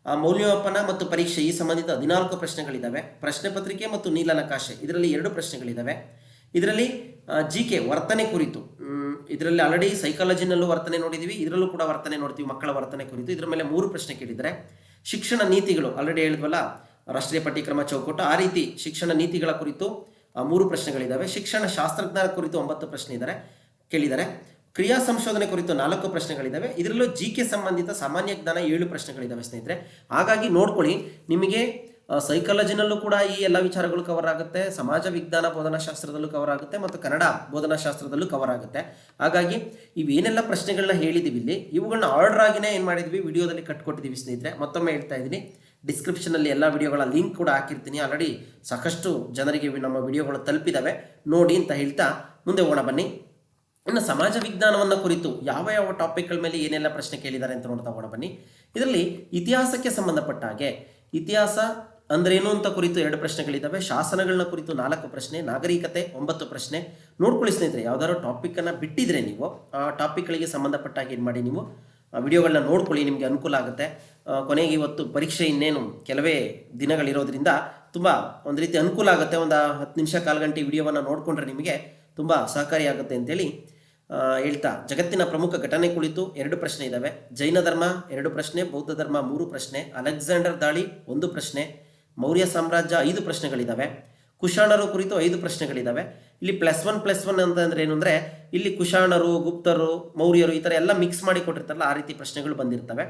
ಆ, ಮೌಲ್ಯಮಾಪನ ಮತ್ತು ಪರೀಕ್ಷೆ ಈ ಸಂಬಂಧಿತ ಹದಿನಾಲ್ಕು ಪ್ರಶ್ನೆಗಳಿದ್ದಾವೆ ಪ್ರಶ್ನೆ ಪತ್ರಿಕೆ ಮತ್ತು ನೀಲನಕಾಶೆ, ಇದರಲ್ಲಿ ಎರಡು ಪ್ರಶ್ನೆಗಳಿದ್ದಾವೆ ಇದರಲ್ಲಿ ಜಿ ಕೆ ವರ್ತನೆ ಕುರಿತು ಇದರಲ್ಲಿ ಆಲ್ರೆಡಿ ಸೈಕಾಲಜಿನಲ್ಲೂ ವರ್ತನೆ ನೋಡಿದ್ದೀವಿ ಇದರಲ್ಲೂ ಕೂಡ ವರ್ತನೆ ನೋಡ್ತೀವಿ, ಮಕ್ಕಳ ವರ್ತನೆ ಕುರಿತು. ಇದರ ಮೇಲೆ ಮೂರು ಪ್ರಶ್ನೆ ಕೇಳಿದರೆ, ಶಿಕ್ಷಣ ನೀತಿಗಳು ಆಲ್ರೆಡಿ ಹೇಳಿದ್ವಲ್ಲ, ರಾಷ್ಟ್ರೀಯ ಪಠ್ಯಕ್ರಮ ಚೌಕಟ್ಟು, ಆ ರೀತಿ ಶಿಕ್ಷಣ ನೀತಿಗಳ ಕುರಿತು ಮೂರು ಪ್ರಶ್ನೆಗಳಿದ್ದಾವೆ ಶಿಕ್ಷಣ ಶಾಸ್ತ್ರಜ್ಞರ ಕುರಿತು ಒಂಬತ್ತು ಪ್ರಶ್ನೆ ಇದ್ದಾರೆ ಕೇಳಿದ್ದಾರೆ ಕ್ರಿಯಾ ಸಂಶೋಧನೆ ಕುರಿತು ನಾಲ್ಕು ಪ್ರಶ್ನೆಗಳಿದ್ದಾವೆ ಇದರಲ್ಲೂ ಜಿ ಕೆ ಸಂಬಂಧಿತ ಸಾಮಾನ್ಯ ಜ್ಞಾನ ಏಳು ಪ್ರಶ್ನೆಗಳಿದ್ದಾವೆ ಸ್ನೇಹಿತರೆ. ಹಾಗಾಗಿ ನೋಡ್ಕೊಳ್ಳಿ, ನಿಮಗೆ ಸೈಕಾಲಜಿನಲ್ಲೂ ಕೂಡ ಈ ಎಲ್ಲ ವಿಚಾರಗಳು ಕವರ್ ಆಗುತ್ತೆ, ಸಮಾಜ ವಿಜ್ಞಾನ ಬೋಧನಾಶಾಸ್ತ್ರದಲ್ಲೂ ಕವರ್ ಆಗುತ್ತೆ, ಮತ್ತು ಕನ್ನಡ ಬೋಧನಾಶಾಸ್ತ್ರದಲ್ಲೂ ಕವರ್ ಆಗುತ್ತೆ. ಹಾಗಾಗಿ ಇವೇನೆಲ್ಲ ಪ್ರಶ್ನೆಗಳನ್ನ ಹೇಳಿದ್ದೀವಿ ಇಲ್ಲಿ ಇವುಗಳನ್ನ ಆರ್ಡರ್ ಆಗಿನೇ ಏನು ಮಾಡಿದ್ವಿ, ವಿಡಿಯೋದಲ್ಲಿ ಕಟ್ಕೊಟ್ಟಿದ್ದೀವಿ ಸ್ನೇಹಿತರೆ. ಮತ್ತೊಮ್ಮೆ ಹೇಳ್ತಾ ಇದ್ದೀನಿ ಡಿಸ್ಕ್ರಿಪ್ಷನಲ್ಲಿ ಎಲ್ಲ ವಿಡಿಯೋಗಳ ಲಿಂಕ್ ಕೂಡ ಹಾಕಿರ್ತೀನಿ. ಆಲ್ರೆಡಿ ಸಾಕಷ್ಟು ಜನರಿಗೆ ನಮ್ಮ ವಿಡಿಯೋಗಳು ತಲುಪಿದಾವೆ. ನೋಡಿ ಅಂತ ಹೇಳ್ತಾ ಮುಂದೆ ಹೋಗೋಣ ಬನ್ನಿ. ಇನ್ನು ಸಮಾಜ ವಿಜ್ಞಾನವನ್ನು ಕುರಿತು ಯಾವ ಯಾವ ಟಾಪಿಕ್ಗಳ ಮೇಲೆ ಏನೆಲ್ಲ ಪ್ರಶ್ನೆ ಕೇಳಿದ್ದಾರೆ ಅಂತ ನೋಡ್ತಾ ಹೋಗೋಣ ಬನ್ನಿ. ಇದರಲ್ಲಿ ಇತಿಹಾಸಕ್ಕೆ ಸಂಬಂಧಪಟ್ಟ ಹಾಗೆ ಇತಿಹಾಸ ಅಂದ್ರೇನು ಅಂತ ಕುರಿತು ಎರಡು ಪ್ರಶ್ನೆಗಳಿದ್ದಾವೆ ಶಾಸನಗಳನ್ನ ಕುರಿತು ನಾಲ್ಕು ಪ್ರಶ್ನೆ, ನಾಗರಿಕತೆ ಒಂಬತ್ತು ಪ್ರಶ್ನೆ. ನೋಡ್ಕೊಳ್ಳಿ ಸ್ನೇಹಿತರೆ, ಯಾವ್ದಾದ್ರು ಟಾಪಿಕ್ಕನ್ನು ಬಿಟ್ಟಿದ್ರೆ ನೀವು, ಆ ಟಾಪಿಕ್ಗಳಿಗೆ ಸಂಬಂಧಪಟ್ಟ ಹಾಗೆ ಏನು ಮಾಡಿ ನೀವು ವಿಡಿಯೋಗಳನ್ನ ನೋಡ್ಕೊಳ್ಳಿ, ನಿಮಗೆ ಅನುಕೂಲ ಆಗುತ್ತೆ. ಕೊನೆಗೆ ಇವತ್ತು ಪರೀಕ್ಷೆ ಇನ್ನೇನು ಕೆಲವೇ ದಿನಗಳಿರೋದ್ರಿಂದ ತುಂಬ ಒಂದು ರೀತಿ ಅನುಕೂಲ ಆಗುತ್ತೆ. ಒಂದು ಹತ್ತು ನಿಮಿಷ ಕಾಲು ಗಂಟೆ ವಿಡಿಯೋವನ್ನು ನೋಡಿಕೊಂಡ್ರೆ ನಿಮಗೆ ತುಂಬ ಸಹಕಾರಿಯಾಗುತ್ತೆ ಅಂತೇಳಿ ಹೇಳ್ತಾ, ಜಗತ್ತಿನ ಪ್ರಮುಖ ಘಟನೆ ಕುಳಿತು ಎರಡು ಪ್ರಶ್ನೆ ಇದ್ದಾವೆ ಜೈನ ಧರ್ಮ, ಎರಡು ಪ್ರಶ್ನೆ, ಬೌದ್ಧ ಧರ್ಮ, ಮೂರು ಪ್ರಶ್ನೆ, ಅಲೆಕ್ಸಾಂಡರ್ ದಾಳಿ, ಒಂದು ಪ್ರಶ್ನೆ, ಮೌರ್ಯ ಸಾಮ್ರಾಜ್ಯ ಐದು ಪ್ರಶ್ನೆಗಳಿದ್ದಾವೆ ಕುಶಾಣರು ಕುರಿತು ಐದು ಪ್ರಶ್ನೆಗಳಿದ್ದಾವೆ ಇಲ್ಲಿ ಪ್ಲಸ್ ಒನ್ ಪ್ಲಸ್ ಒನ್ ಅಂತಂದ್ರೆ ಏನು ಅಂದರೆ, ಇಲ್ಲಿ ಕುಶಾಣರು, ಗುಪ್ತರು, ಮೌರ್ಯರು ಈ ಥರ ಎಲ್ಲ ಮಿಕ್ಸ್ ಮಾಡಿ ಕೊಟ್ಟಿರ್ತಾರಲ್ಲ, ಆ ರೀತಿ ಪ್ರಶ್ನೆಗಳು ಬಂದಿರ್ತವೆ.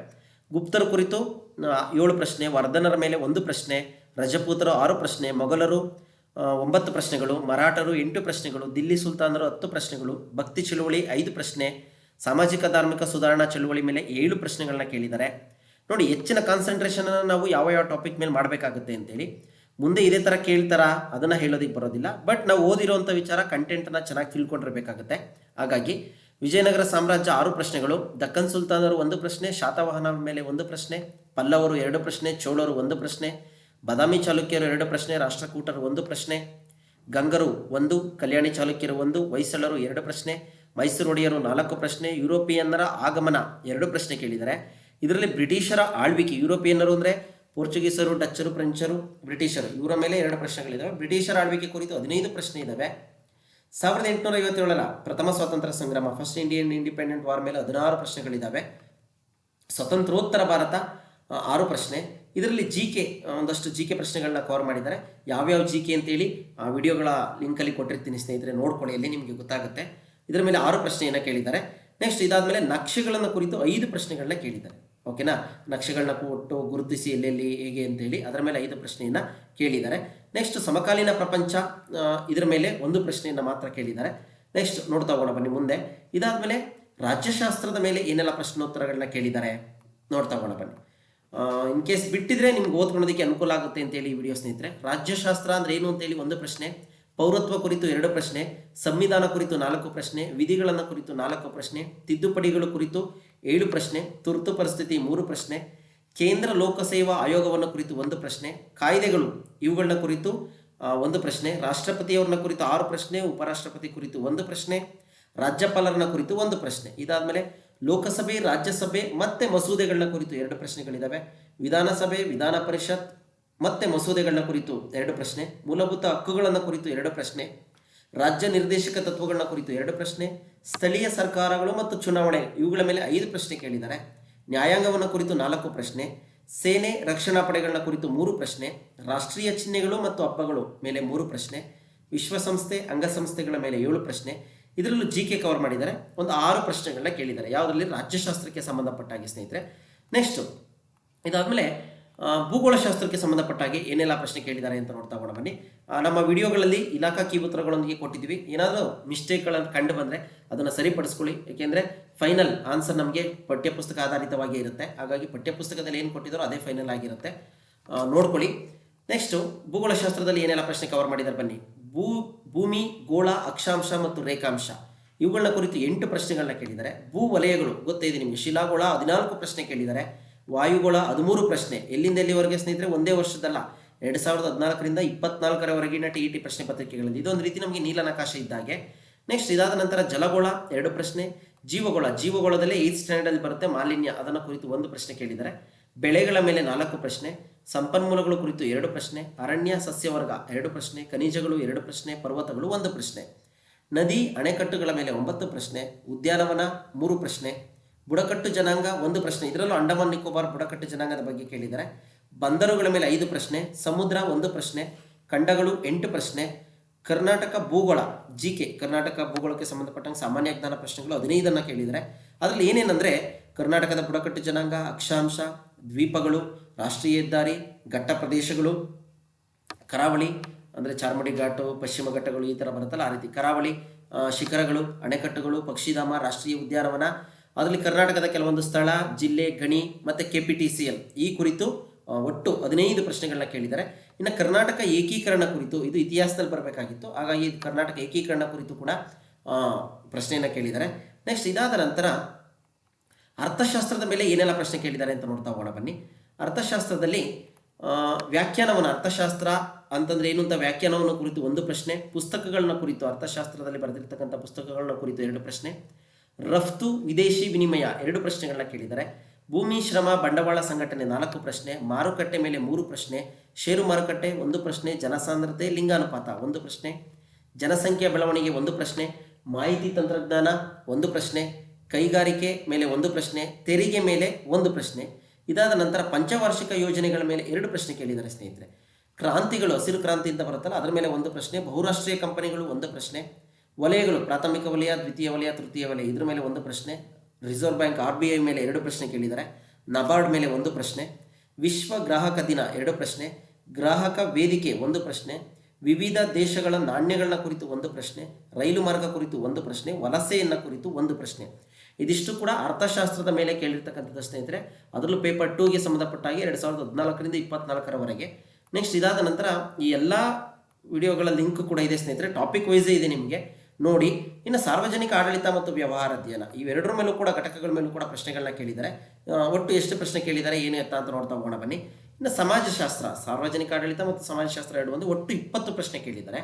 ಗುಪ್ತರು ಕುರಿತು ಏಳು ಪ್ರಶ್ನೆ, ವರ್ಧನರ ಮೇಲೆ ಒಂದು ಪ್ರಶ್ನೆ, ರಜಪೂತರು ಆರು ಪ್ರಶ್ನೆ, ಮೊಘಲರು ಒಂಬತ್ತು ಪ್ರಶ್ನೆಗಳು, ಮರಾಠರು ಎಂಟು ಪ್ರಶ್ನೆಗಳು, ದಿಲ್ಲಿ ಸುಲ್ತಾನರು ಹತ್ತು ಪ್ರಶ್ನೆಗಳು, ಭಕ್ತಿ ಚಳುವಳಿ ಐದು ಪ್ರಶ್ನೆ, ಸಾಮಾಜಿಕ ಧಾರ್ಮಿಕ ಸುಧಾರಣಾ ಚಳುವಳಿ ಮೇಲೆ ಏಳು ಪ್ರಶ್ನೆಗಳನ್ನ ಕೇಳಿದ್ದಾರೆ. ನೋಡಿ, ಹೆಚ್ಚಿನ ಕಾನ್ಸಂಟ್ರೇಷನ್ ನಾವು ಯಾವ ಯಾವ ಟಾಪಿಕ್ ಮೇಲೆ ಮಾಡಬೇಕಾಗುತ್ತೆ ಅಂತೇಳಿ, ಮುಂದೆ ಇದೇ ಥರ ಕೇಳ್ತಾರಾ, ಅದನ್ನು ಹೇಳೋದಕ್ಕೆ ಬರೋದಿಲ್ಲ ಬಟ್ ನಾವು ಓದಿರೋವಂಥ ವಿಚಾರ ಕಂಟೆಂಟನ್ನು ಚೆನ್ನಾಗಿ ತಿಳ್ಕೊಂಡಿರ್ಬೇಕಾಗುತ್ತೆ. ಹಾಗಾಗಿ, ವಿಜಯನಗರ ಸಾಮ್ರಾಜ್ಯ ಆರು ಪ್ರಶ್ನೆಗಳು, ದಕ್ಕನ್ ಸುಲ್ತಾನರು ಒಂದು ಪ್ರಶ್ನೆ ಶಾತವಾಹನ ಮೇಲೆ ಒಂದು ಪ್ರಶ್ನೆ, ಪಲ್ಲವರು ಎರಡು ಪ್ರಶ್ನೆ, ಚೋಳರು ಒಂದು ಪ್ರಶ್ನೆ ಬಾದಾಮಿ ಚಾಲುಕ್ಯರು ಎರಡು ಪ್ರಶ್ನೆ, ರಾಷ್ಟ್ರಕೂಟರು ಒಂದು ಪ್ರಶ್ನೆ, ಗಂಗರು ಒಂದು, ಕಲ್ಯಾಣಿ ಚಾಲುಕ್ಯರು ಒಂದು, ಹೊಯ್ಸಳರು ಎರಡು ಪ್ರಶ್ನೆ ಮೈಸೂರು ಒಡೆಯರು ನಾಲ್ಕು ಪ್ರಶ್ನೆ, ಯುರೋಪಿಯನ್ನರ ಆಗಮನ ಎರಡು ಪ್ರಶ್ನೆ ಕೇಳಿದ್ದಾರೆ ಇದರಲ್ಲಿ ಬ್ರಿಟಿಷರ ಆಳ್ವಿಕೆ, ಯುರೋಪಿಯನ್ನರು ಅಂದರೆ ಪೋರ್ಚುಗೀಸರು, ಡಚ್ಚರು, ಫ್ರೆಂಚರು, ಬ್ರಿಟಿಷರು, ಇವರ ಮೇಲೆ ಎರಡು ಪ್ರಶ್ನೆಗಳಿದ್ದಾವೆ ಬ್ರಿಟಿಷರ ಆಳ್ವಿಕೆ ಕುರಿತು ಹದಿನೈದು ಪ್ರಶ್ನೆ ಇದ್ದಾವೆ ಸಾವಿರದ ಎಂಟುನೂರ ಐವತ್ತೇಳರ ಪ್ರಥಮ ಸ್ವಾತಂತ್ರ್ಯ ಸಂಗ್ರಾಮ ಫಸ್ಟ್ ಇಂಡಿಯನ್ ಇಂಡಿಪೆಂಡೆಂಟ್ ವಾರ್ ಮೇಲೆ ಹದಿನಾರು ಪ್ರಶ್ನೆಗಳಿದ್ದಾವೆ ಸ್ವತಂತ್ರೋತ್ತರ ಭಾರತ ಆರು ಪ್ರಶ್ನೆ. ಇದರಲ್ಲಿ ಜಿ ಕೆ ಒಂದಷ್ಟು ಜಿ ಕೆ ಪ್ರಶ್ನೆಗಳನ್ನ ಕವರ್ ಮಾಡಿದ್ದಾರೆ. ಯಾವ್ಯಾವ ಜಿ ಕೆ ಅಂತೇಳಿ ಆ ವಿಡಿಯೋಗಳ ಲಿಂಕಲ್ಲಿ ಕೊಟ್ಟಿರ್ತೀನಿ ಸ್ನೇಹಿತರೆ, ನೋಡ್ಕೊಳ್ಳಿ, ಅಲ್ಲಿ ನಿಮಗೆ ಗೊತ್ತಾಗುತ್ತೆ. ಇದರ ಮೇಲೆ ಆರು ಪ್ರಶ್ನೆಯನ್ನು ಕೇಳಿದ್ದಾರೆ. ನೆಕ್ಸ್ಟ್ ಇದಾದಮೇಲೆ ನಕ್ಷೆಗಳನ್ನು ಕುರಿತು ಐದು ಪ್ರಶ್ನೆಗಳನ್ನ ಕೇಳಿದ್ದಾರೆ. ಓಕೆನಾ ನಕ್ಷೆಗಳನ್ನ ಕೊಟ್ಟು ಗುರುತಿಸಿ ಎಲ್ಲೆಲ್ಲಿ, ಹೇಗೆ ಅಂತೇಳಿ ಅದರ ಮೇಲೆ ಐದು ಪ್ರಶ್ನೆಯನ್ನು ಕೇಳಿದ್ದಾರೆ. ನೆಕ್ಸ್ಟ್ ಸಮಕಾಲೀನ ಪ್ರಪಂಚ ಇದರ ಮೇಲೆ ಒಂದು ಪ್ರಶ್ನೆಯನ್ನು ಮಾತ್ರ ಕೇಳಿದ್ದಾರೆ. ನೆಕ್ಸ್ಟ್ ನೋಡ್ತಾ ಹೋಗೋಣ, ಬನ್ನಿ ಮುಂದೆ. ಇದಾದಮೇಲೆ ರಾಜ್ಯಶಾಸ್ತ್ರದ ಮೇಲೆ ಏನೆಲ್ಲ ಪ್ರಶ್ನೋತ್ತರಗಳನ್ನ ಕೇಳಿದ್ದಾರೆ? ನೋಡ್ತಾ ಹೋಗೋಣ, ಬನ್ನಿ. ಇನ್ ಕೇಸ್ ಬಿಟ್ಟಿದ್ರೆ ನಿಮ್ಗೆ ಓದ್ಕೊಳ್ಳೋದಕ್ಕೆ ಅನುಕೂಲ ಆಗುತ್ತೆ ಅಂತೇಳಿ ಈ ವಿಡಿಯೋ ಸ್ನೇಹಿತರೆ. ರಾಜ್ಯಶಾಸ್ತ್ರ ಅಂದ್ರೆ ಏನು ಅಂತೇಳಿ ಒಂದು ಪ್ರಶ್ನೆ, ಪೌರತ್ವ ಕುರಿತು ಎರಡು ಪ್ರಶ್ನೆ, ಸಂವಿಧಾನ ಕುರಿತು ನಾಲ್ಕು ಪ್ರಶ್ನೆ, ವಿಧಿಗಳನ್ನು ಕುರಿತು ನಾಲ್ಕು ಪ್ರಶ್ನೆ, ತಿದ್ದುಪಡಿಗಳು ಕುರಿತು ಏಳು ಪ್ರಶ್ನೆ, ತುರ್ತು ಪರಿಸ್ಥಿತಿ ಮೂರು ಪ್ರಶ್ನೆ, ಕೇಂದ್ರ ಲೋಕಸೇವಾ ಆಯೋಗವನ್ನು ಕುರಿತು ಒಂದು ಪ್ರಶ್ನೆ, ಕಾಯ್ದೆಗಳು ಇವುಗಳನ್ನ ಕುರಿತು ಒಂದು ಪ್ರಶ್ನೆ, ರಾಷ್ಟ್ರಪತಿಯವರನ್ನ ಕುರಿತು ಆರು ಪ್ರಶ್ನೆ, ಉಪರಾಷ್ಟ್ರಪತಿ ಕುರಿತು ಒಂದು ಪ್ರಶ್ನೆ, ರಾಜ್ಯಪಾಲರನ್ನ ಕುರಿತು ಒಂದು ಪ್ರಶ್ನೆ. ಇದಾದ್ಮೇಲೆ ಲೋಕಸಭೆ, ರಾಜ್ಯಸಭೆ ಮತ್ತೆ ಮಸೂದೆಗಳನ್ನ ಕುರಿತು ಎರಡು ಪ್ರಶ್ನೆಗಳಿದ್ದಾವೆ ವಿಧಾನಸಭೆ, ವಿಧಾನ ಪರಿಷತ್ ಮತ್ತೆ ಮಸೂದೆಗಳನ್ನ ಕುರಿತು ಎರಡು ಪ್ರಶ್ನೆ. ಮೂಲಭೂತ ಹಕ್ಕುಗಳನ್ನ ಕುರಿತು ಎರಡು ಪ್ರಶ್ನೆ. ರಾಜ್ಯ ನಿರ್ದೇಶಕ ತತ್ವಗಳನ್ನ ಕುರಿತು ಎರಡು ಪ್ರಶ್ನೆ. ಸ್ಥಳೀಯ ಸರ್ಕಾರಗಳು ಮತ್ತು ಚುನಾವಣೆ ಇವುಗಳ ಮೇಲೆ ಐದು ಪ್ರಶ್ನೆ ಕೇಳಿದ್ದಾರೆ. ನ್ಯಾಯಾಂಗವನ್ನು ಕುರಿತು ನಾಲ್ಕು ಪ್ರಶ್ನೆ. ಸೇನೆ, ರಕ್ಷಣಾ ಪಡೆಗಳನ್ನ ಕುರಿತು ಮೂರು ಪ್ರಶ್ನೆ. ರಾಷ್ಟ್ರೀಯ ಚಿಹ್ನೆಗಳು ಮತ್ತು ಹಬ್ಬಗಳು ಮೇಲೆ ಮೂರು ಪ್ರಶ್ನೆ. ವಿಶ್ವಸಂಸ್ಥೆ, ಅಂಗಸಂಸ್ಥೆಗಳ ಮೇಲೆ ಏಳು ಪ್ರಶ್ನೆ. ಇದರಲ್ಲೂ ಜಿ ಕೆ ಕವರ್ ಮಾಡಿದ್ದಾರೆ. ಒಂದು ಆರು ಪ್ರಶ್ನೆಗಳನ್ನ ಕೇಳಿದ್ದಾರೆ. ಯಾವುದರಲ್ಲಿ ರಾಜ್ಯಶಾಸ್ತ್ರಕ್ಕೆ ಸಂಬಂಧಪಟ್ಟಾಗಿ ಸ್ನೇಹಿತರೆ? ನೆಕ್ಸ್ಟ್ ಇದಾದಮೇಲೆ ಭೂಗೋಳಶಾಸ್ತ್ರಕ್ಕೆ ಸಂಬಂಧಪಟ್ಟಾಗಿ ಏನೆಲ್ಲ ಪ್ರಶ್ನೆ ಕೇಳಿದ್ದಾರೆ ಅಂತ ನೋಡ್ತಾ ಹೋಗೋಣ ಬನ್ನಿ. ನಮ್ಮ ವಿಡಿಯೋಗಳಲ್ಲಿ ಇಲಾಖಾ ಕೀ ಉತ್ತರಗಳೊಂದಿಗೆ ಕೊಟ್ಟಿದ್ವಿ ಏನಾದರೂ ಮಿಸ್ಟೇಕ್ಗಳನ್ನು ಕಂಡು ಬಂದರೆ ಅದನ್ನು ಸರಿಪಡಿಸ್ಕೊಳ್ಳಿ. ಏಕೆಂದರೆ ಫೈನಲ್ ಆನ್ಸರ್ ನಮಗೆ ಪಠ್ಯಪುಸ್ತಕ ಆಧಾರಿತವಾಗಿ ಇರುತ್ತೆ. ಹಾಗಾಗಿ ಪಠ್ಯಪುಸ್ತಕದಲ್ಲಿ ಏನು ಕೊಟ್ಟಿದ್ದಾರೋ ಅದೇ ಫೈನಲ್ ಆಗಿರುತ್ತೆ. ನೋಡ್ಕೊಳ್ಳಿ. ನೆಕ್ಸ್ಟು ಭೂಗೋಳಶಾಸ್ತ್ರದಲ್ಲಿ ಏನೆಲ್ಲ ಪ್ರಶ್ನೆ ಕವರ್ ಮಾಡಿದ್ದಾರೆ ಬನ್ನಿ. ಭೂ, ಭೂಮಿ, ಗೋಳ, ಅಕ್ಷಾಂಶ ಮತ್ತು ರೇಖಾಂಶ. ಇವುಗಳನ್ನ ಕುರಿತು ಎಂಟು ಪ್ರಶ್ನೆಗಳನ್ನ ಕೇಳಿದ್ದಾರೆ. ಭೂ ವಲಯಗಳು, ಗೊತ್ತೇ ಇದೆ ನಿಮಗೆ? ಶಿಲಾಗೋಳ ಹದಿನಾಲ್ಕು ಪ್ರಶ್ನೆ ಕೇಳಿದ್ದಾರೆ. ವಾಯುಗೋಳ ಹದಿಮೂರು ಪ್ರಶ್ನೆ. ಎಲ್ಲಿಂದ ಎಲ್ಲಿವರೆಗೆ ಸ್ನೇಹಿತರೆ? ಒಂದೇ ವರ್ಷದಲ್ಲ. ಎರಡು ಸಾವಿರದ ಹದಿನಾಲ್ಕರಿಂದ ಇಪ್ಪತ್ನಾಲ್ಕರವರೆಗಿನ ಟಿ ಇ ಟಿ ಪ್ರಶ್ನೆ ಪತ್ರಿಕೆಗಳಲ್ಲಿ. ಇದೊಂದು ರೀತಿ ನಮಗೆ ನೀಲನಕಾಶೆ ಇದ್ದಾಗೆ ನೆಕ್ಸ್ಟ್ ಇದಾದ ನಂತರ ಜಲಗೋಳ ಎರಡು ಪ್ರಶ್ನೆ. ಜೀವಗೋಳ ಜೀವಗೋಳದಲ್ಲೇ ಏತ್ ಸ್ಟ್ಯಾಂಡರ್ಡ್ ಬರುತ್ತೆ ಮಾಲಿನ್ಯ. ಅದನ್ನ ಕುರಿತು ಒಂದು ಪ್ರಶ್ನೆ ಕೇಳಿದ್ದಾರೆ. ಬೆಳೆಗಳ ಮೇಲೆ ನಾಲ್ಕು ಪ್ರಶ್ನೆ. ಸಂಪನ್ಮೂಲಗಳ ಕುರಿತು ಎರಡು ಪ್ರಶ್ನೆ, ಅರಣ್ಯ ಸಸ್ಯವರ್ಗ ಎರಡು ಪ್ರಶ್ನೆ, ಖನಿಜಗಳು ಎರಡು ಪ್ರಶ್ನೆ, ಪರ್ವತಗಳು ಒಂದು ಪ್ರಶ್ನೆ. ನದಿ ಅಣೆಕಟ್ಟುಗಳ ಮೇಲೆ ಒಂಬತ್ತು ಪ್ರಶ್ನೆ, ಉದ್ಯಾನವನ ಮೂರು ಪ್ರಶ್ನೆ, ಬುಡಕಟ್ಟು ಜನಾಂಗ ಒಂದು ಪ್ರಶ್ನೆ. ಇದರಲ್ಲೂ ಅಂಡಮಾನ್, ನಿಕೋಬಾರ್, ಬುಡಕಟ್ಟು ಜನಾಂಗದ ಬಗ್ಗೆ ಕೇಳಿದ್ದಾರೆ ಬಂದರುಗಳ ಮೇಲೆ ಐದು ಪ್ರಶ್ನೆ, ಸಮುದ್ರ ಒಂದು ಪ್ರಶ್ನೆ, ಖಂಡಗಳು ಎಂಟು ಪ್ರಶ್ನೆ, ಕರ್ನಾಟಕ ಭೂಗೋಳ ಜಿ ಕೆ ಕರ್ನಾಟಕ ಭೂಗೋಳಕ್ಕೆ ಸಂಬಂಧಪಟ್ಟಂಗೆ ಸಾಮಾನ್ಯ ಜ್ಞಾನ ಪ್ರಶ್ನೆಗಳು ಹದಿನೈದನ್ನು ಕೇಳಿದ್ದಾರೆ ಅದರಲ್ಲಿ ಏನೇನೆಂದರೆ ಕರ್ನಾಟಕದ ಬುಡಕಟ್ಟು ಜನಾಂಗ, ಅಕ್ಷಾಂಶ, ದ್ವೀಪಗಳು ರಾಷ್ಟ್ರೀಯ ಹೆದ್ದಾರಿ, ಘಟ್ಟ ಪ್ರದೇಶಗಳು, ಕರಾವಳಿ, ಅಂದರೆ ಚಾರ್ಮಡಿ ಘಾಟು, ಪಶ್ಚಿಮ ಘಟ್ಟಗಳು ಈ ಥರ ಬರುತ್ತಲ್ಲ, ಆ ರೀತಿ ಕರಾವಳಿ ಶಿಖರಗಳು, ಅಣೆಕಟ್ಟುಗಳು, ಪಕ್ಷಿಧಾಮ, ರಾಷ್ಟ್ರೀಯ ಉದ್ಯಾನವನ, ಅದರಲ್ಲಿ ಕರ್ನಾಟಕದ ಕೆಲವೊಂದು ಸ್ಥಳ, ಜಿಲ್ಲೆ, ಗಣಿ ಮತ್ತು K P T C L ಈ ಕುರಿತು ಒಟ್ಟು ಹದಿನೈದು ಪ್ರಶ್ನೆಗಳನ್ನ ಕೇಳಿದ್ದಾರೆ. ಇನ್ನು ಕರ್ನಾಟಕ ಏಕೀಕರಣ ಕುರಿತು, ಇದು ಇತಿಹಾಸದಲ್ಲಿ ಬರಬೇಕಾಗಿತ್ತು, ಹಾಗಾಗಿ ಕರ್ನಾಟಕ ಏಕೀಕರಣ ಕುರಿತು ಕೂಡ ಪ್ರಶ್ನೆಯನ್ನು ಕೇಳಿದ್ದಾರೆ. ನೆಕ್ಸ್ಟ್ ಇದಾದ ನಂತರ ಅರ್ಥಶಾಸ್ತ್ರದ ಮೇಲೆ ಏನೆಲ್ಲ ಪ್ರಶ್ನೆ ಕೇಳಿದ್ದಾರೆ ಅಂತ ನೋಡ್ತಾ ಹೋಗೋಣ ಬನ್ನಿ. ಅರ್ಥಶಾಸ್ತ್ರದಲ್ಲಿ ವ್ಯಾಖ್ಯಾನವನ್ನು ಅರ್ಥಶಾಸ್ತ್ರ ಅಂತಂದ್ರೆ ಏನು ಅಂತ ವ್ಯಾಖ್ಯಾನವನ್ನು ಕುರಿತು ಒಂದು ಪ್ರಶ್ನೆ, ಪುಸ್ತಕಗಳನ್ನ ಕುರಿತು ಅರ್ಥಶಾಸ್ತ್ರದಲ್ಲಿ ಬರೆದಿರ್ತಕ್ಕಂಥ ಪುಸ್ತಕಗಳನ್ನ ಕುರಿತು ಎರಡು ಪ್ರಶ್ನೆ. ರಫ್ತು, ವಿದೇಶಿ ವಿನಿಮಯ ಎರಡು ಪ್ರಶ್ನೆಗಳನ್ನ ಕೇಳಿದ್ದಾರೆ. ಭೂಮಿ, ಶ್ರಮ, ಬಂಡವಾಳ ಸಂಘಟನೆ ನಾಲ್ಕು ಪ್ರಶ್ನೆ, ಮಾರುಕಟ್ಟೆ ಮೇಲೆ ಮೂರು ಪ್ರಶ್ನೆ, ಷೇರು ಮಾರುಕಟ್ಟೆ ಒಂದು ಪ್ರಶ್ನೆ, ಜನಸಾಂದ್ರತೆ, ಲಿಂಗಾನುಪಾತ ಒಂದು ಪ್ರಶ್ನೆ, ಜನಸಂಖ್ಯಾ ಬೆಳವಣಿಗೆ ಒಂದು ಪ್ರಶ್ನೆ, ಮಾಹಿತಿ ತಂತ್ರಜ್ಞಾನ ಒಂದು ಪ್ರಶ್ನೆ, ಕೈಗಾರಿಕೆ ಮೇಲೆ ಒಂದು ಪ್ರಶ್ನೆ, ತೆರಿಗೆ ಮೇಲೆ ಒಂದು ಪ್ರಶ್ನೆ. ಇದಾದ ನಂತರ ಪಂಚವಾರ್ಷಿಕ ಯೋಜನೆಗಳ ಮೇಲೆ ಎರಡು ಪ್ರಶ್ನೆ ಕೇಳಿದ್ದಾರೆ ಸ್ನೇಹಿತರೆ. ಕ್ರಾಂತಿಗಳು, ಹಸಿರು ಕ್ರಾಂತಿ ಅಂತ ಬರುತ್ತಲ್ಲ, ಅದರ ಮೇಲೆ ಒಂದು ಪ್ರಶ್ನೆ, ಬಹುರಾಷ್ಟ್ರೀಯ ಕಂಪನಿಗಳು ಒಂದು ಪ್ರಶ್ನೆ, ವಲಯಗಳು, ಪ್ರಾಥಮಿಕ ವಲಯ, ದ್ವಿತೀಯ ವಲಯ, ತೃತೀಯ ವಲಯ, ಇದ್ರ ಮೇಲೆ ಒಂದು ಪ್ರಶ್ನೆ, reserve bank, R B I ಮೇಲೆ ಎರಡು ಪ್ರಶ್ನೆ ಕೇಳಿದ್ದಾರೆ, ನಬಾರ್ಡ್ ಮೇಲೆ ಒಂದು ಪ್ರಶ್ನೆ, ವಿಶ್ವ ಗ್ರಾಹಕ ದಿನ ಎರಡು ಪ್ರಶ್ನೆ, ಗ್ರಾಹಕ ವೇದಿಕೆ ಒಂದು ಪ್ರಶ್ನೆ, ವಿವಿಧ ದೇಶಗಳ ನಾಣ್ಯಗಳನ್ನ ಕುರಿತು ಒಂದು ಪ್ರಶ್ನೆ, ರೈಲು ಮಾರ್ಗ ಕುರಿತು ಒಂದು ಪ್ರಶ್ನೆ, ವಲಸೆಯನ್ನ ಕುರಿತು ಒಂದು ಪ್ರಶ್ನೆ. ಇದಿಷ್ಟು ಕೂಡ ಅರ್ಥಶಾಸ್ತ್ರದ ಮೇಲೆ ಕೇಳಿರ್ತಕ್ಕಂಥದ್ದು ಸ್ನೇಹಿತರೆ ಅದರಲ್ಲೂ ಪೇಪರ್ ಟೂಗೆ ಸಂಬಂಧಪಟ್ಟಾಗಿ ಎರಡು ಸಾವಿರದ ಹದಿನಾಲ್ಕರಿಂದ ಇಪ್ಪತ್ನಾಲ್ಕರವರೆಗೆ ನೆಕ್ಸ್ಟ್ ಇದಾದ ನಂತರ ಈ ಎಲ್ಲ ವಿಡಿಯೋಗಳ ಲಿಂಕ್ ಕೂಡ ಇದೆ ಸ್ನೇಹಿತರೆ ಟಾಪಿಕ್ ವೈಸೇ ಇದೆ ನಿಮಗೆ. ನೋಡಿ, ಇನ್ನು ಸಾರ್ವಜನಿಕ ಆಡಳಿತ ಮತ್ತು ವ್ಯವಹಾರ ಅಧ್ಯಯನ, ಇವೆರಡರ ಮೇಲೂ ಕೂಡ, ಘಟಕಗಳ ಮೇಲೂ ಕೂಡ ಪ್ರಶ್ನೆಗಳನ್ನ ಕೇಳಿದ್ದಾರೆ. ಒಟ್ಟು ಎಷ್ಟು ಪ್ರಶ್ನೆ ಕೇಳಿದ್ದಾರೆ, ಏನು ಎತ್ತ ಅಂತ ನೋಡ್ತಾ ಹೋಗೋಣ ಬನ್ನಿ. ಇನ್ನು ಸಮಾಜಶಾಸ್ತ್ರ, ಸಾರ್ವಜನಿಕ ಆಡಳಿತ ಮತ್ತು ಸಮಾಜಶಾಸ್ತ್ರ ಎರಡು ಒಂದು ಒಟ್ಟು ಇಪ್ಪತ್ತು ಪ್ರಶ್ನೆ ಕೇಳಿದ್ದಾರೆ.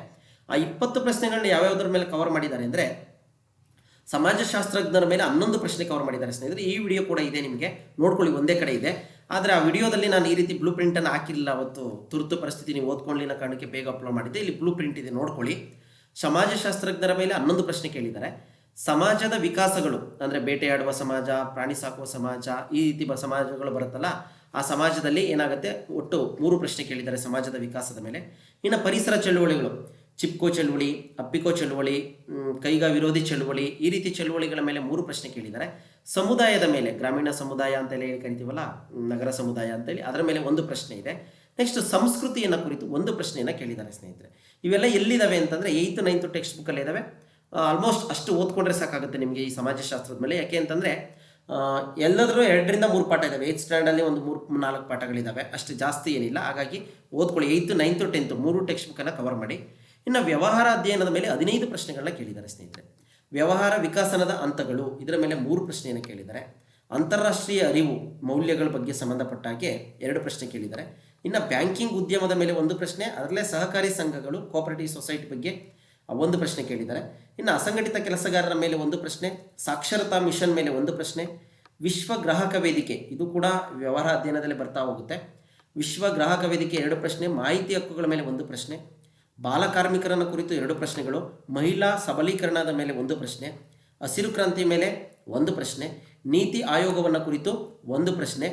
ಆ ಇಪ್ಪತ್ತು ಪ್ರಶ್ನೆಗಳನ್ನ ಯಾವ್ಯಾವುದ್ರ ಮೇಲೆ ಕವರ್ ಮಾಡಿದ್ದಾರೆ ಅಂದರೆ ಸಮಾಜಶಾಸ್ತ್ರಜ್ಞರ ಮೇಲೆ ಹನ್ನೊಂದು ಪ್ರಶ್ನೆ ಕವರ್ ಮಾಡಿದ್ದಾರೆ ಸ್ನೇಹಿತರೆ. ಈ ವಿಡಿಯೋ ಕೂಡ ಇದೆ ನಿಮಗೆ. ನೋಡ್ಕೊಳ್ಳಿ, ಒಂದೇ ಕಡೆ ಇದೆ. ಆದರೆ ಆ ವಿಡಿಯೋದಲ್ಲಿ ನಾನು ಈ ರೀತಿ ಬ್ಲೂ ಪ್ರಿಂಟನ್ನು ಹಾಕಿಲ್ಲ ಅವತ್ತು. ತುರ್ತು ಪರಿಸ್ಥಿತಿ, ನೀವು ಓದ್ಕೊಳ್ಳಿನ ಕಾರಣಕ್ಕೆ ಬೇಗ ಅಪ್ಲೋಡ್ ಮಾಡಿದ್ದೆ. ಇಲ್ಲಿ ಬ್ಲೂ ಪ್ರಿಂಟ್ ಇದೆ, ನೋಡ್ಕೊಳ್ಳಿ. ಸಮಾಜಶಾಸ್ತ್ರಜ್ಞರ ಮೇಲೆ ಹನ್ನೊಂದು ಪ್ರಶ್ನೆ ಕೇಳಿದ್ದಾರೆ. ಸಮಾಜದ ವಿಕಾಸಗಳು, ಅಂದರೆ ಬೇಟೆಯಾಡುವ ಸಮಾಜ, ಪ್ರಾಣಿ ಸಾಕುವ ಸಮಾಜ, ಈ ರೀತಿ ಸಮಾಜಗಳು ಬರುತ್ತಲ್ಲ, ಆ ಸಮಾಜದಲ್ಲಿ ಏನಾಗುತ್ತೆ? ಒಟ್ಟು ಮೂರು ಪ್ರಶ್ನೆ ಕೇಳಿದ್ದಾರೆ ಸಮಾಜದ ವಿಕಾಸದ ಮೇಲೆ. ಇನ್ನು ಪರಿಸರ ಚಳುವಳಿಗಳು. ಚಿಪ್ಕೋ ಚಳುವಳಿ, ಅಪ್ಪಿಕೋ ಚಳುವಳಿ ಕೈಗಾ ವಿರೋಧಿ ಚಳುವಳಿ ಈ ರೀತಿ ಚಳುವಳಿಗಳ ಮೇಲೆ ಮೂರು ಪ್ರಶ್ನೆ ಕೇಳಿದ್ದಾರೆ. ಸಮುದಾಯದ ಮೇಲೆ, ಗ್ರಾಮೀಣ ಸಮುದಾಯ ಅಂತ ಹೇಳಿ ಕರಿತೀವಲ್ಲ, ನಗರ ಸಮುದಾಯ ಅಂತೇಳಿ ಅದರ ಮೇಲೆ ಒಂದು ಪ್ರಶ್ನೆ ಇದೆ. ನೆಕ್ಸ್ಟ್ ಸಂಸ್ಕೃತಿಯನ್ನು ಕುರಿತು ಒಂದು ಪ್ರಶ್ನೆಯನ್ನು ಕೇಳಿದ್ದಾರೆ ಸ್ನೇಹಿತರೆ. ಇವೆಲ್ಲ ಎಲ್ಲಿದ್ದಾವೆ ಅಂತಂದರೆ ಏಯ್ತು, ನೈನ್ತ್ ಟೆಕ್ಸ್ಟ್ ಬುಕ್ಕಲ್ಲಿ ಇದ್ದಾವೆ ಆಲ್ಮೋಸ್ಟ್ ಅಷ್ಟು ಓದ್ಕೊಂಡ್ರೆ ಸಾಕಾಗುತ್ತೆ ನಿಮಗೆ ಈ ಸಮಾಜಶಾಸ್ತ್ರದ ಮೇಲೆ. ಯಾಕೆ ಅಂತಂದರೆ ಎಲ್ಲದರೂ ಎರಡರಿಂದ ಮೂರು ಪಾಠ ಇದ್ದಾವೆ ಏಯ್ತ್ ಸ್ಟ್ಯಾಂಡಲ್ಲಿ ಒಂದು ಮೂರು, ನಾಲ್ಕು ಪಾಠಗಳಿದ್ದಾವೆ ಅಷ್ಟು ಜಾಸ್ತಿ ಏನಿಲ್ಲ. ಹಾಗಾಗಿ ಓದ್ಕೊಳ್ಳಿ. ಏಯ್ತು, ನೈನ್ತು, ಟೆಂತು ಮೂರು ಟೆಕ್ಸ್ಟ್ ಬುಕ್ಕನ್ನು ಕವರ್ ಮಾಡಿ. ಇನ್ನು ವ್ಯವಹಾರ ಅಧ್ಯಯನದ ಮೇಲೆ ಹದಿನೈದು ಪ್ರಶ್ನೆಗಳನ್ನ ಕೇಳಿದ್ದಾರೆ ಸ್ನೇಹಿತರೆ. ವ್ಯವಹಾರ ವಿಕಾಸನದ ಹಂತಗಳು, ಇದರ ಮೇಲೆ ಮೂರು ಪ್ರಶ್ನೆಯನ್ನು ಕೇಳಿದ್ದಾರೆ. ಅಂತಾರಾಷ್ಟ್ರೀಯ ಅರಿವು ಮೌಲ್ಯಗಳ ಬಗ್ಗೆ ಸಂಬಂಧಪಟ್ಟ ಹಾಗೆ ಎರಡು ಪ್ರಶ್ನೆ ಕೇಳಿದ್ದಾರೆ. ಇನ್ನು ಬ್ಯಾಂಕಿಂಗ್ ಉದ್ಯಮದ ಮೇಲೆ ಒಂದು ಪ್ರಶ್ನೆ, ಅದರಲ್ಲೇ ಸಹಕಾರಿ ಸಂಘಗಳು, ಕೋಆಪರೇಟಿವ್ ಸೊಸೈಟಿ ಬಗ್ಗೆ ಒಂದು ಪ್ರಶ್ನೆ ಕೇಳಿದ್ದಾರೆ. ಇನ್ನು ಅಸಂಘಟಿತ ಕೆಲಸಗಾರರ ಮೇಲೆ ಒಂದು ಪ್ರಶ್ನೆ, ಸಾಕ್ಷರತಾ ಮಿಷನ್ ಮೇಲೆ ಒಂದು ಪ್ರಶ್ನೆ, ವಿಶ್ವ ಗ್ರಾಹಕ ವೇದಿಕೆ, ಇದು ಕೂಡ ವ್ಯವಹಾರ ಅಧ್ಯಯನದಲ್ಲಿ ಬರ್ತಾ ಹೋಗುತ್ತೆ. ವಿಶ್ವ ಗ್ರಾಹಕ ವೇದಿಕೆ ಎರಡು ಪ್ರಶ್ನೆ, ಮಾಹಿತಿ ಹಕ್ಕುಗಳ ಮೇಲೆ ಒಂದು ಪ್ರಶ್ನೆ ಬಾಲಕಾರ್ಮಿಕರನ್ನ ಕುರಿತು ಎರಡು ಪ್ರಶ್ನೆಗಳು. ಮಹಿಳಾ ಸಬಲೀಕರಣದ ಮೇಲೆ ಒಂದು ಪ್ರಶ್ನೆ. ಹಸಿರು ಕ್ರಾಂತಿ ಮೇಲೆ ಒಂದು ಪ್ರಶ್ನೆ. ನೀತಿ ಆಯೋಗವನ್ನು ಕುರಿತು ಒಂದು ಪ್ರಶ್ನೆ.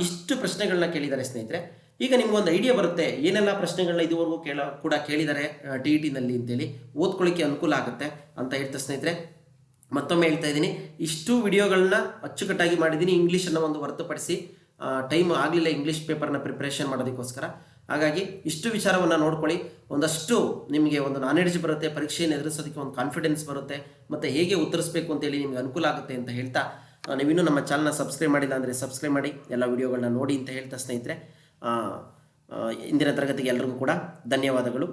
ಇಷ್ಟು ಪ್ರಶ್ನೆಗಳನ್ನ ಕೇಳಿದ್ದಾರೆ ಸ್ನೇಹಿತರೆ. ಈಗ ನಿಮ್ಗೊಂದು ಐಡಿಯಾ ಬರುತ್ತೆ. ಏನೆಲ್ಲ ಪ್ರಶ್ನೆಗಳನ್ನ ಇದುವರೆಗೂ ಕೇಳ, ಕೂಡ ಕೇಳಿದ್ದಾರೆ ಟಿ ಇ ಟಿನಲ್ಲಿ ಅಂತೇಳಿ. ಓದ್ಕೊಳ್ಳಿಕ್ಕೆ ಅನುಕೂಲ ಆಗುತ್ತೆ ಅಂತ ಹೇಳ್ತಾ ಸ್ನೇಹಿತರೆ. ಮತ್ತೊಮ್ಮೆ ಹೇಳ್ತಾ ಇದ್ದೀನಿ. ಇಷ್ಟು ವಿಡಿಯೋಗಳನ್ನ ಅಚ್ಚುಕಟ್ಟಾಗಿ ಮಾಡಿದ್ದೀನಿ. ಇಂಗ್ಲೀಷನ್ನು ಒಂದು ಹೊರತುಪಡಿಸಿ ಟೈಮ್ ಆಗಲಿಲ್ಲ ಇಂಗ್ಲೀಷ್ ಪೇಪರ್ನ ಪ್ರಿಪ್ರೇಷನ್ ಮಾಡೋದಕ್ಕೋಸ್ಕರ. ಹಾಗಾಗಿ ಇಷ್ಟು ವಿಚಾರವನ್ನು ನೋಡ್ಕೊಳ್ಳಿ. ಒಂದಷ್ಟು ನಿಮಗೆ ಒಂದು ನಾಲೆಡ್ಜ್ ಬರುತ್ತೆ, ಪರೀಕ್ಷೆಯನ್ನು ಎದುರಿಸೋದಕ್ಕೆ ಒಂದು ಕಾನ್ಫಿಡೆನ್ಸ್ ಬರುತ್ತೆ, ಮತ್ತು ಹೇಗೆ ಉತ್ತರಿಸಬೇಕು ಅಂತೇಳಿ ನಿಮಗೆ ಅನುಕೂಲ ಆಗುತ್ತೆ ಅಂತ ಹೇಳ್ತಾ ನೀವಿನ್ನೂ ನಮ್ಮ ಚಾನಲ್ನ ಸಬ್ಸ್ಕ್ರೈಬ್ ಮಾಡಿಲ್ಲ ಅಂದರೆ ಸಬ್ಸ್ಕ್ರೈಬ್ ಮಾಡಿ, ಎಲ್ಲ ವಿಡಿಯೋಗಳನ್ನ ನೋಡಿ ಅಂತ ಹೇಳ್ತಾ ಸ್ನೇಹಿತರೆ. ಇಂದಿನ ತರಗತಿಗೆ ಎಲ್ಲರಿಗೂ ಕೂಡ ಧನ್ಯವಾದಗಳು.